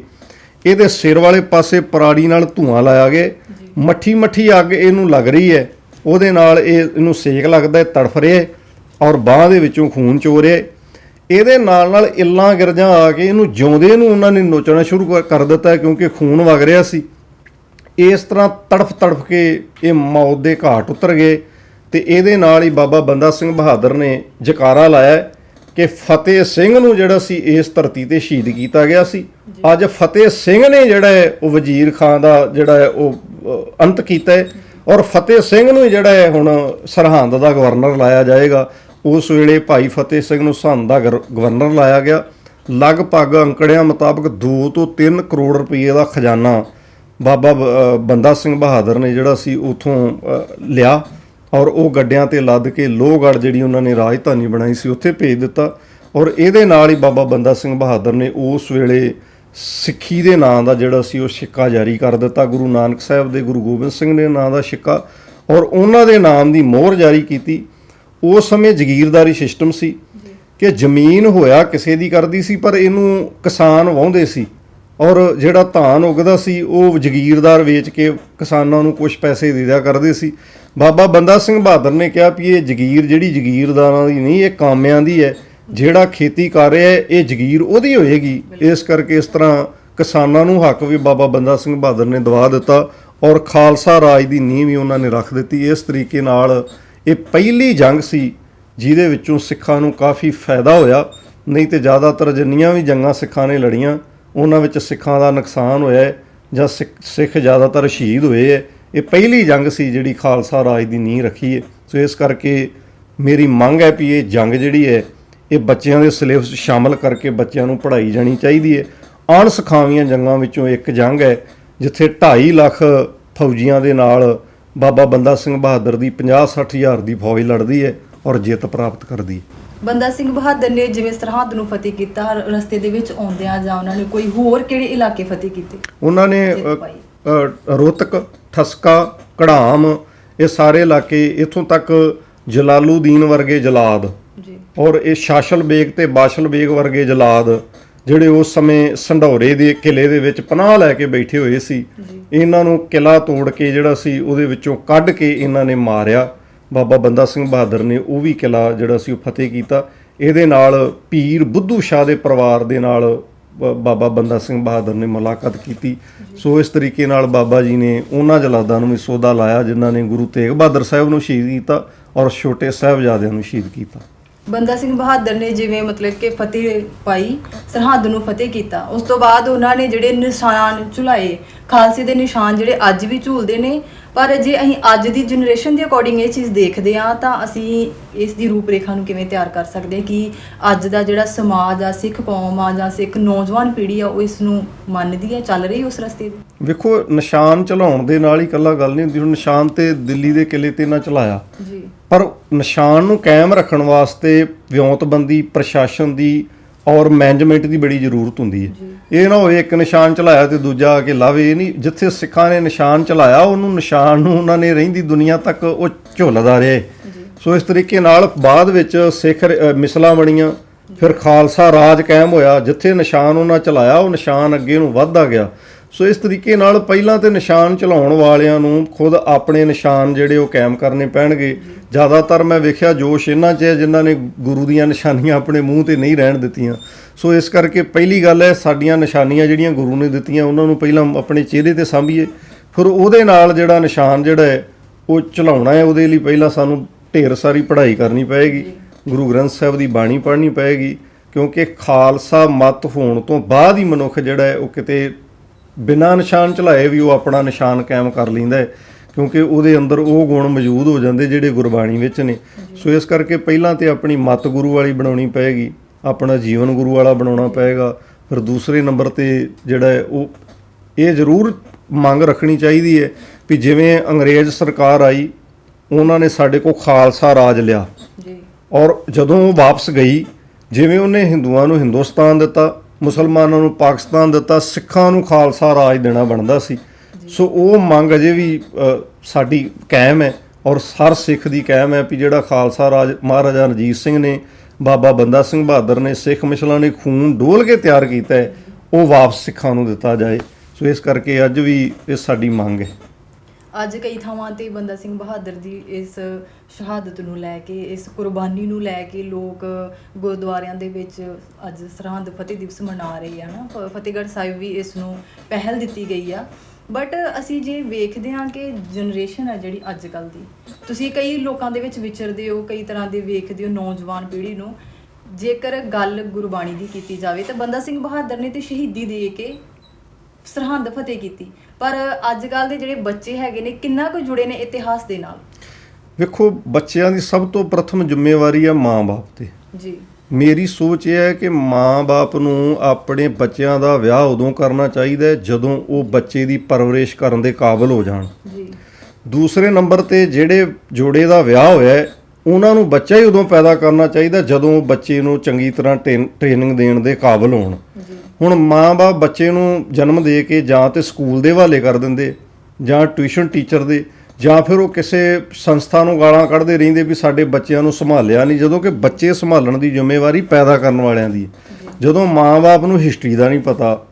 ਇਹਦੇ ਸਿਰ ਵਾਲੇ ਪਾਸੇ ਪਰਾੜੀ ਨਾਲ ਧੂਆਂ ਲਾਇਆ ਗਿਆ। ਮੱਠੀ ਮੱਠੀ ਅੱਗ ਇਹਨੂੰ ਲੱਗ ਰਹੀ ਹੈ। ਉਹਦੇ ਨਾਲ ਇਹ ਇਹਨੂੰ ਸੇਕ ਲੱਗਦਾ ਤੜਫ ਰਿਹਾ ਔਰ ਬਾਹ ਦੇ ਵਿੱਚੋਂ ਖੂਨ ਚੋ ਰਿਹਾ ਇਹਦੇ ਨਾਲ ਨਾਲ ਇੱਲਾਂ ਗਿਰਜਾਂ ਆ ਕੇ ਇਹਨੂੰ ਜਿਉਂਦੇ ਨੂੰ ਉਹਨਾਂ ਨੇ ਨੋਚਣਾ ਸ਼ੁਰੂ ਕਰ ਦਿੱਤਾ ਕਿਉਂਕਿ ਖੂਨ ਵਗ ਰਿਹਾ ਸੀ। ਇਸ ਤਰ੍ਹਾਂ ਤੜਫ ਤੜਫ ਕੇ ਇਹ ਮੌਤ ਦੇ ਘਾਟ ਉਤਰ ਗਏ ਤੇ ਇਹਦੇ ਨਾਲ ਹੀ ਬਾਬਾ ਬੰਦਾ ਸਿੰਘ ਬਹਾਦਰ ਨੇ ਜਕਾਰਾ ਲਾਇਆ ਕਿ ਫਤਿਹ ਸਿੰਘ ਨੂੰ ਜਿਹੜਾ ਸੀ ਇਸ ਧਰਤੀ ਤੇ ਸ਼ਹੀਦ ਕੀਤਾ ਗਿਆ ਸੀ। ਅੱਜ ਫਤਿਹ ਸਿੰਘ ਨੇ ਜਿਹੜਾ ਹੈ ਉਹ ਵਜ਼ੀਰ ਖਾਨ ਦਾ ਜਿਹੜਾ ਹੈ ਉਹ ਅੰਤ ਕੀਤਾ ਹੈ ਔਰ ਫਤਿਹ ਸਿੰਘ ਨੂੰ ਜਿਹੜਾ ਹੈ ਹੁਣ ਸਰਹੰਦ ਦਾ ਗਵਰਨਰ ਲਾਇਆ ਜਾਏਗਾ। ਉਸ ਵੇਲੇ ਭਾਈ ਫਤਿਹ ਸਿੰਘ ਨੂੰ ਸਰਹੰਦ ਦਾ ਗਵਰਨਰ ਲਾਇਆ ਗਿਆ। ਲਗਭਗ ਅੰਕੜਿਆਂ ਮੁਤਾਬਕ 2 ਤੋਂ 3 ਕਰੋੜ ਰੁਪਏ ਦਾ ਖਜ਼ਾਨਾ ਬਾਬਾ ਬ- ਬੰਦਾ ਸਿੰਘ ਬਹਾਦਰ ਨੇ ਜਿਹੜਾ ਸੀ ਉਥੋਂ ਲਿਆ ਔਰ ਉਹ ਗੱਡਿਆਂ ਤੇ ਲੱਦ ਕੇ ਲੋਹਗੜ੍ਹ ਜਿਹੜੀ ਉਹਨਾਂ ਨੇ ਰਾਜਧਾਨੀ ਬਣਾਈ ਸੀ, ਉੱਥੇ ਭੇਜ ਦਿੱਤਾ ਔਰ ਇਹਦੇ ਨਾਲ ਹੀ ਬਾਬਾ ਬੰਦਾ ਸਿੰਘ ਬਹਾਦਰ ਨੇ ਉਸ ਵੇਲੇ ਸਿੱਖੀ ਦੇ ਨਾਂ ਦਾ ਜਿਹੜਾ ਸੀ ਉਹ ਸਿੱਕਾ ਜਾਰੀ ਕਰ ਦਿੱਤਾ, ਗੁਰੂ ਨਾਨਕ ਸਾਹਿਬ ਦੇ, ਗੁਰੂ ਗੋਬਿੰਦ ਸਿੰਘ ਦੇ ਨਾਂ ਦਾ ਸਿੱਕਾ ਔਰ ਉਹਨਾਂ ਦੇ ਨਾਮ ਦੀ ਮੋਹਰ ਜਾਰੀ ਕੀਤੀ। ਉਸ ਸਮੇਂ ਜ਼ਗੀਰਦਾਰੀ ਸਿਸਟਮ ਸੀ ਕਿ ਜ਼ਮੀਨ ਹੋਇਆ ਕਿਸੇ ਦੀ ਕਰਦੀ ਸੀ, ਪਰ ਇਹਨੂੰ ਕਿਸਾਨ ਵਾਹੁੰਦੇ ਸੀ। ਔਰ ਜਿਹੜਾ ਧਾਨ ਉਗਦਾ ਸੀ ਉਹ ਜ਼ਗੀਰਦਾਰ ਵੇਚ ਕੇ ਕਿਸਾਨਾਂ ਨੂੰ ਕੁਝ ਪੈਸੇ ਦੇ ਦਿਆ ਕਰਦੇ ਸੀ। ਬਾਬਾ ਬੰਦਾ ਸਿੰਘ ਬਹਾਦਰ ਨੇ ਕਿਹਾ ਵੀ ਇਹ ਜ਼ਗੀਰ ਜਿਹੜੀ ਜ਼ਗੀਰਦਾਰਾਂ ਦੀ ਨਹੀਂ ਇਹ ਕਾਮਿਆਂ ਦੀ ਹੈ। ਜਿਹੜਾ ਖੇਤੀ ਕਰ ਰਿਹਾ ਹੈ ਇਹ ਜ਼ਗੀਰ ਉਹਦੀ ਹੋਏਗੀ। ਇਸ ਕਰਕੇ ਇਸ ਤਰ੍ਹਾਂ ਕਿਸਾਨਾਂ ਨੂੰ ਹੱਕ ਵੀ ਬਾਬਾ ਬੰਦਾ ਸਿੰਘ ਬਹਾਦਰ ਨੇ ਦਵਾ ਦਿੱਤਾ ਔਰ ਖਾਲਸਾ ਰਾਜ ਦੀ ਨੀਂਹ ਵੀ ਉਹਨਾਂ ਨੇ ਰੱਖ ਦਿੱਤੀ। ਇਸ ਤਰੀਕੇ ਨਾਲ ਇਹ ਪਹਿਲੀ ਜੰਗ ਸੀ ਜਿਹਦੇ ਵਿੱਚੋਂ ਸਿੱਖਾਂ ਨੂੰ ਕਾਫੀ ਫਾਇਦਾ ਹੋਇਆ। ਨਹੀਂ ਤੇ ਜ਼ਿਆਦਾਤਰ ਜਿੰਨੀਆਂ ਵੀ ਜੰਗਾਂ ਸਿੱਖਾਂ ਨੇ ਲੜੀਆਂ ਉਹਨਾਂ ਵਿੱਚ ਸਿੱਖਾਂ ਦਾ ਨੁਕਸਾਨ ਹੋਇਆ ਹੈ ਜਾਂ ਸਿੱਖ ਸਿੱਖ ਜ਼ਿਆਦਾਤਰ ਸ਼ਹੀਦ ਹੋਏ ਹੈ। ਇਹ ਪਹਿਲੀ ਜੰਗ ਸੀ ਜਿਹੜੀ ਖਾਲਸਾ ਰਾਜ ਦੀ ਨੀਂਹ ਰੱਖੀ ਹੈ। ਸੋ ਇਸ ਕਰਕੇ ਮੇਰੀ ਮੰਗ ਹੈ ਵੀ ਇਹ ਜੰਗ ਜਿਹੜੀ ਹੈ, ਇਹ ਬੱਚਿਆਂ ਦੇ ਸਿਲੇਬਸ ਸ਼ਾਮਲ ਕਰਕੇ ਬੱਚਿਆਂ ਨੂੰ ਪੜ੍ਹਾਈ ਜਾਣੀ ਚਾਹੀਦੀ ਹੈ। ਅਣ ਸਿਖਾਵੀਆਂ ਜੰਗਾਂ ਵਿੱਚੋਂ ਇੱਕ ਜੰਗ ਹੈ, ਜਿੱਥੇ 2.5 ਲੱਖ ਫੌਜੀਆਂ ਦੇ ਨਾਲ ਬਾਬਾ ਬੰਦਾ ਸਿੰਘ ਬਹਾਦਰ ਦੀ 50-60 ਹਜ਼ਾਰ ਦੀ ਫੌਜ ਲੜਦੀ ਹੈ ਔਰ ਜਿੱਤ ਪ੍ਰਾਪਤ ਕਰਦੀ ਹੈ। ਬੰਦਾ ਸਿੰਘ ਬਹਾਦਰ ਨੇ ਜਿਵੇਂ ਸਰਹੱਦ ਨੂੰ ਫਤਿਹ ਕੀਤਾ ਰਸਤੇ ਦੇ ਵਿੱਚ ਆਉਂਦਿਆਂ ਜਾਂ ਉਹਨਾਂ ਨੇ ਕੋਈ ਹੋਰ ਕਿਹੜੇ ਇਲਾਕੇ ਫਤਿਹ ਕੀਤੇ? ਉਹਨਾਂ ਨੇ ਰੋਹਤਕ ਠਸਕਾ ਕੜਾਮ ਇਹ ਸਾਰੇ ਇਲਾਕੇ ਇਥੋਂ ਤੱਕ ਜਲਾਲੂਦੀਨ ਵਰਗੇ ਜਲਾਦ ਜੀ। ਔਰ ਇਹ ਸ਼ਾਸ਼ਲ ਬੇਗ ਤੇ ਬਾਸ਼ਲ ਬੇਗ ਵਰਗੇ ਜਲਾਦ ਜਿਹੜੇ ਉਸ ਸਮੇਂ ਸੰਢੌਰੇ ਦੇ ਕਿਲੇ ਦੇ ਵਿੱਚ ਪਨਾਹ ਲੈ ਕੇ ਬੈਠੇ ਹੋਏ ਸੀ ਇਹਨਾਂ ਨੂੰ ਕਿਲਾ ਤੋੜ ਕੇ ਜਿਹੜਾ ਸੀ ਉਹਦੇ ਵਿੱਚੋਂ ਕੱਢ ਕੇ ਇਹਨਾਂ ਨੇ ਮਾਰਿਆ। ਬਾਬਾ ਬੰਦਾ ਸਿੰਘ ਬਹਾਦਰ ਨੇ ਉਹ ਵੀ ਕਿਲਾ ਜਿਹੜਾ ਸੀ ਉਹ ਫਤਿਹ ਕੀਤਾ। ਇਹਦੇ ਨਾਲ ਪੀਰ ਬੁੱਧੂ ਸ਼ਾਹ ਦੇ ਪਰਿਵਾਰ ਦੇ ਨਾਲ ਬ- ਬਾਬਾ ਬੰਦਾ ਸਿੰਘ ਬਹਾਦਰ ਨੇ ਮੁਲਾਕਾਤ ਕੀਤੀ। ਸੋ ਇਸ ਤਰੀਕੇ ਨਾਲ ਬਾਬਾ ਜੀ ਨੇ ਉਹਨਾਂ ਜਲਾਦਾਂ ਨੂੰ ਵੀ ਸੋਧਾ ਲਾਇਆ ਜਿਨ੍ਹਾਂ ਨੇ ਗੁਰੂ ਤੇਗ ਬਹਾਦਰ ਸਾਹਿਬ ਨੂੰ ਸ਼ਹੀਦ ਕੀਤਾ ਔਰ ਛੋਟੇ ਸਾਹਿਬਜ਼ਾਦਿਆਂ ਨੂੰ ਸ਼ਹੀਦ ਕੀਤਾ। ਬੰਦਾ ਸਿੰਘ ਬਹਾਦਰ ਨੇ ਜਿਵੇਂ ਮਤਲਬ ਕਿ ਫਤਿਹ ਪਾਈ, ਸਰਹੱਦ ਨੂੰ ਫਤਿਹ ਕੀਤਾ। ਉਸ ਤੋਂ ਬਾਅਦ ਉਹਨਾਂ ਨੇ ਜਿਹੜੇ ਨਿਸ਼ਾਨ ਚੁਲਾਏ ਖਾਲਸੇ ਦੇ ਨਿਸ਼ਾਨ ਜਿਹੜੇ ਅੱਜ ਵੀ ਝੂਲਦੇ ਨੇ। ਪਰ ਜੇ ਅਸੀਂ ਅੱਜ ਦੀ ਜਨਰੇਸ਼ਨ ਦੇ ਅਕੋਰਡਿੰਗ ਇਹ ਚੀਜ਼ ਦੇਖਦੇ ਆ ਤਾਂ ਅਸੀਂ ਇਸ ਦੀ ਰੂਪਰੇਖਾ ਨੂੰ ਕਿਵੇਂ ਤਿਆਰ ਕਰ ਸਕਦੇ ਹਾਂ ਕਿ ਅੱਜ ਦਾ ਜਿਹੜਾ ਸਮਾਜ ਆ ਸਿੱਖ ਕੌਮ ਆ ਜਾਂ ਸਿੱਖ ਨੌਜਵਾਨ ਪੀੜ੍ਹੀ ਆ ਉਹ ਇਸ ਨੂੰ ਮੰਨਦੀ ਹੈ ਚੱਲ ਰਹੀ ਉਸ ਰਸਤੇ? ਤੇ ਵੇਖੋ ਨਿਸ਼ਾਨ ਚਲਾਉਣ ਦੇ ਨਾਲ ਹੀ ਇਕੱਲਾ ਗੱਲ ਨਹੀਂ ਹੁੰਦੀ ਹੁਣ ਨਿਸ਼ਾਨ ਤੇ ਦਿੱਲੀ ਦੇ ਕਿਲੇ ਤੇ ਨਾ ਚਲਾਇਆ। ਜੀ। ਪਰ ਨਿਸ਼ਾਨ ਨੂੰ ਕਾਇਮ ਰੱਖਣ ਵਾਸਤੇ ਵਿਉਂਤਬੰਦੀ ਪ੍ਰਸ਼ਾਸਨ ਦੀ ਔਰ ਮੈਨੇਜਮੈਂਟ ਦੀ ਬੜੀ ਜ਼ਰੂਰਤ ਹੁੰਦੀ ਹੈ। ਇਹ ਨਾ ਹੋਵੇ ਇੱਕ ਨਿਸ਼ਾਨ ਚਲਾਇਆ ਤੇ ਦੂਜਾ ਆ ਕੇ ਲਾਵੇ ਇਹ ਨਹੀਂ ਜਿੱਥੇ ਸਿੱਖਾਂ ਨੇ ਨਿਸ਼ਾਨ ਚਲਾਇਆ ਉਹਨੂੰ ਨਿਸ਼ਾਨ ਨੂੰ ਉਹਨਾਂ ਨੇ ਰਹਿੰਦੀ ਦੁਨੀਆ ਤੱਕ ਉਹ ਝੁੱਲਦਾ ਰਹੇ। ਸੋ ਇਸ ਤਰੀਕੇ ਨਾਲ ਬਾਅਦ ਵਿੱਚ ਸਿੱਖ ਮਿਸਲਾਂ ਬਣੀਆਂ ਫਿਰ ਖਾਲਸਾ ਰਾਜ ਕਾਇਮ ਹੋਇਆ ਜਿੱਥੇ ਨਿਸ਼ਾਨ ਉਹਨਾਂ ਚਲਾਇਆ ਉਹ ਨਿਸ਼ਾਨ ਅੱਗੇ ਨੂੰ ਵੱਧਦਾ ਗਿਆ। ਸੋ ਇਸ ਤਰੀਕੇ ਨਾਲ ਪਹਿਲਾਂ ਤੇ ਨਿਸ਼ਾਨ ਚਲਾਉਣ ਵਾਲਿਆਂ ਨੂੰ ਖੁਦ ਆਪਣੇ ਨਿਸ਼ਾਨ ਜਿਹੜੇ ਉਹ ਕਾਇਮ ਕਰਨੇ ਪੈਣਗੇ। ਜ਼ਿਆਦਾਤਰ ਮੈਂ ਵੇਖਿਆ ਜੋਸ਼ ਇਹਨਾਂ 'ਚ ਹੈ ਜਿਨ੍ਹਾਂ ਨੇ ਗੁਰੂ ਦੀਆਂ ਨਿਸ਼ਾਨੀਆਂ ਆਪਣੇ ਮੂੰਹ ਤੇ ਨਹੀਂ ਰਹਿਣ ਦਿੱਤੀਆਂ। ਸੋ ਇਸ ਕਰਕੇ ਪਹਿਲੀ ਗੱਲ ਹੈ, ਸਾਡੀਆਂ ਨਿਸ਼ਾਨੀਆਂ ਜਿਹੜੀਆਂ ਗੁਰੂ ਨੇ ਦਿੱਤੀਆਂ, ਉਹਨਾਂ ਨੂੰ ਪਹਿਲਾਂ ਆਪਣੇ ਚਿਹਰੇ ਤੇ ਸਾਂਭੀਏ। ਫਿਰ ਉਹਦੇ ਨਾਲ ਜਿਹੜਾ ਨਿਸ਼ਾਨ ਜਿਹੜਾ ਹੈ, ਉਹ ਚਲਾਉਣਾ ਹੈ, ਉਹਦੇ ਲਈ ਪਹਿਲਾਂ ਸਾਨੂੰ ਢੇਰ ਸਾਰੀ ਪੜ੍ਹਾਈ ਕਰਨੀ ਪਏਗੀ। ਗੁਰੂ ਗ੍ਰੰਥ ਸਾਹਿਬ ਦੀ ਬਾਣੀ ਪੜ੍ਹਨੀ ਪਏਗੀ, ਕਿਉਂਕਿ ਖਾਲਸਾ ਮਤ ਹੋਣ ਤੋਂ ਬਾਅਦ ਹੀ ਮਨੁੱਖ ਜਿਹੜਾ ਹੈ, ਉਹ ਕਿਤੇ ਬਿਨਾਂ ਨਿਸ਼ਾਨ ਚਲਾਏ ਵੀ ਉਹ ਆਪਣਾ ਨਿਸ਼ਾਨ ਕਾਇਮ ਕਰ ਲੈਂਦਾ ਹੈ ਕਿਉਂਕਿ ਉਹਦੇ ਅੰਦਰ ਉਹ ਗੁਣ ਮੌਜੂਦ ਹੋ ਜਾਂਦੇ ਜਿਹੜੇ ਗੁਰਬਾਣੀ ਵਿੱਚ ਨੇ। ਸੋ ਇਸ ਕਰਕੇ ਪਹਿਲਾਂ ਤੇ ਆਪਣੀ ਮਤ ਗੁਰੂ ਵਾਲੀ ਬਣਾਉਣੀ ਪਏਗੀ ਆਪਣਾ ਜੀਵਨ ਗੁਰੂ ਵਾਲਾ ਬਣਾਉਣਾ ਪਏਗਾ ਫਿਰ ਦੂਸਰੇ ਨੰਬਰ ਤੇ ਜਿਹੜਾ ਉਹ ਇਹ ਜ਼ਰੂਰ ਮੰਗ ਰੱਖਣੀ ਚਾਹੀਦੀ ਹੈ ਵੀ ਜਿਵੇਂ ਅੰਗਰੇਜ਼ ਸਰਕਾਰ ਆਈ ਉਹਨਾਂ ਨੇ ਸਾਡੇ ਕੋਲ ਖਾਲਸਾ ਰਾਜ ਲਿਆ। ਜੀ। ਔਰ ਜਦੋਂ ਉਹ ਵਾਪਸ ਗਈ ਜਿਵੇਂ ਉਹਨੇ ਹਿੰਦੂਆਂ ਨੂੰ ਹਿੰਦੁਸਤਾਨ ਦਿੱਤਾ ਮੁਸਲਮਾਨਾਂ ਨੂੰ ਪਾਕਿਸਤਾਨ ਦਿੱਤਾ, ਸਿੱਖਾਂ ਨੂੰ ਖਾਲਸਾ ਰਾਜ ਦੇਣਾ ਬਣਦਾ ਸੀ। ਸੋ ਉਹ ਮੰਗ ਅਜੇ ਵੀ ਸਾਡੀ ਕਾਇਮ ਹੈ ਔਰ ਹਰ ਸਿੱਖ ਦੀ ਕਾਇਮ ਹੈ ਵੀ ਜਿਹੜਾ ਖਾਲਸਾ ਰਾਜ ਮਹਾਰਾਜਾ ਰਣਜੀਤ ਸਿੰਘ ਨੇ, ਬਾਬਾ ਬੰਦਾ ਸਿੰਘ ਬਹਾਦਰ ਨੇ, ਸਿੱਖ ਮਿਸਲਾਂ ਨੇ ਖੂਨ ਡੋਲ ਕੇ ਤਿਆਰ ਕੀਤਾ ਹੈ, ਉਹ ਵਾਪਸ ਸਿੱਖਾਂ ਨੂੰ ਦਿੱਤਾ ਜਾਏ। ਸੋ ਇਸ ਕਰਕੇ ਅੱਜ ਵੀ ਇਹ ਸਾਡੀ ਮੰਗ ਹੈ। ਅੱਜ ਕਈ ਥਾਵਾਂ ਤੇ ਬੰਦਾ ਸਿੰਘ ਬਹਾਦਰ ਦੀ ਇਸ ਸ਼ਹਾਦਤ ਨੂੰ ਲੈ ਕੇ, ਇਸ ਕੁਰਬਾਨੀ ਨੂੰ ਲੈ ਕੇ ਲੋਕ ਗੁਰਦੁਆਰਿਆਂ ਦੇ ਵਿੱਚ ਅੱਜ ਸਰਹੰਦ ਫਤਿਹ ਦਿਵਸ ਮਨਾ ਰਹੇ ਆ ਨਾ ਫ- ਫਤਿਹਗੜ੍ਹ ਸਾਹਿਬ ਵੀ ਇਸ ਨੂੰ ਪਹਿਲ ਦਿੱਤੀ ਗਈ ਆ। ਬਟ ਅਸੀਂ ਜੇ ਵੇਖਦੇ ਹਾਂ ਕਿ ਜਨਰੇਸ਼ਨ ਆ ਜਿਹੜੀ ਅੱਜ ਕੱਲ ਦੀ, ਤੁਸੀਂ ਕਈ ਲੋਕਾਂ ਦੇ ਵਿੱਚ ਵਿਚਰਦੇ ਹੋ, ਕਈ ਤਰ੍ਹਾਂ ਦੇ ਵੇਖਦੇ ਹੋ ਨੌਜਵਾਨ ਪੀੜ੍ਹੀ ਨੂੰ। ਜੇਕਰ ਗੱਲ ਗੁਰਬਾਣੀ ਦੀ ਕੀਤੀ ਜਾਵੇ ਤਾਂ ਬੰਦਾ ਸਿੰਘ ਬਹਾਦਰ ਨੇ ਤੇ ਸ਼ਹੀਦੀ ਦੇ ਕੇ ਸਰਹੰਦ ਫਤਿਹ ਕੀਤੀ। ਪਰ ਅੱਜ ਕੱਲ ਦੇ ਜਿਹੜੇ ਬੱਚੇ ਹੈਗੇ ਨੇ ਕਿੰਨਾ ਕੁ ਜੁੜੇ ਨੇ ਇਤਿਹਾਸ ਦੇ ਨਾਲ? ਵੇਖੋ ਬੱਚਿਆਂ ਦੀ ਸਭ ਤੋਂ ਪ੍ਰਥਮ ਜ਼ਿੰਮੇਵਾਰੀ ਹੈ ਮਾਂ-ਬਾਪ ਤੇ। ਜੀ। ਮੇਰੀ ਸੋਚ ਇਹ ਹੈ ਕਿ ਮਾਂ-ਬਾਪ ਨੂੰ ਆਪਣੇ ਬੱਚਿਆਂ ਦਾ ਵਿਆਹ ਉਦੋਂ ਕਰਨਾ ਚਾਹੀਦਾ ਹੈ ਜਦੋਂ ਉਹ ਬੱਚੇ ਦੀ ਪਰਵਰਿਸ਼ ਕਰਨ ਦੇ ਕਾਬਿਲ ਹੋ ਜਾਣ। ਜੀ। ਦੂਸਰੇ ਨੰਬਰ ਤੇ ਜਿਹੜੇ ਜੋੜੇ ਦਾ ਵਿਆਹ ਹੋਇਆ ਹੈ ਉਹਨਾਂ ਨੂੰ ਬੱਚਾ ਹੀ ਉਦੋਂ ਪੈਦਾ ਕਰਨਾ ਚਾਹੀਦਾ ਜਦੋਂ ਬੱਚੇ ਨੂੰ ਚੰਗੀ ਤਰ੍ਹਾਂ ਟ੍ਰੇਨ- ਟ੍ਰੇਨਿੰਗ ਦੇਣ ਦੇ ਕਾਬਿਲ ਹੋਣ। ਹੁਣ ਮਾਂ-ਬਾਪ ਬੱਚੇ ਨੂੰ ਜਨਮ ਦੇ ਕੇ ਜਾਂ ਤੇ ਸਕੂਲ ਦੇ ਹਵਾਲੇ ਕਰ ਦਿੰਦੇ ਜਾਂ ਟਿਊਸ਼ਨ ਟੀਚਰ ਦੇ ਜਾਂ ਫਿਰ ਉਹ ਕਿਸੇ ਸੰਸਥਾ ਨੂੰ ਗਾਲਾਂ ਕੱਢਦੇ ਰਹਿੰਦੇ ਵੀ ਸਾਡੇ ਬੱਚਿਆਂ ਨੂੰ ਸੰਭਾਲਿਆ ਨਹੀਂ ਜਦੋਂ ਕਿ ਬੱਚੇ ਸੰਭਾਲਣ ਦੀ ਜ਼ਿੰਮੇਵਾਰੀ ਪੈਦਾ ਕਰਨ ਵਾਲਿਆਂ ਦੀ। ਜਦੋਂ ਮਾਂ-ਬਾਪ ਨੂੰ ਹਿਸਟਰੀ ਦਾ ਨਹੀਂ ਪਤਾ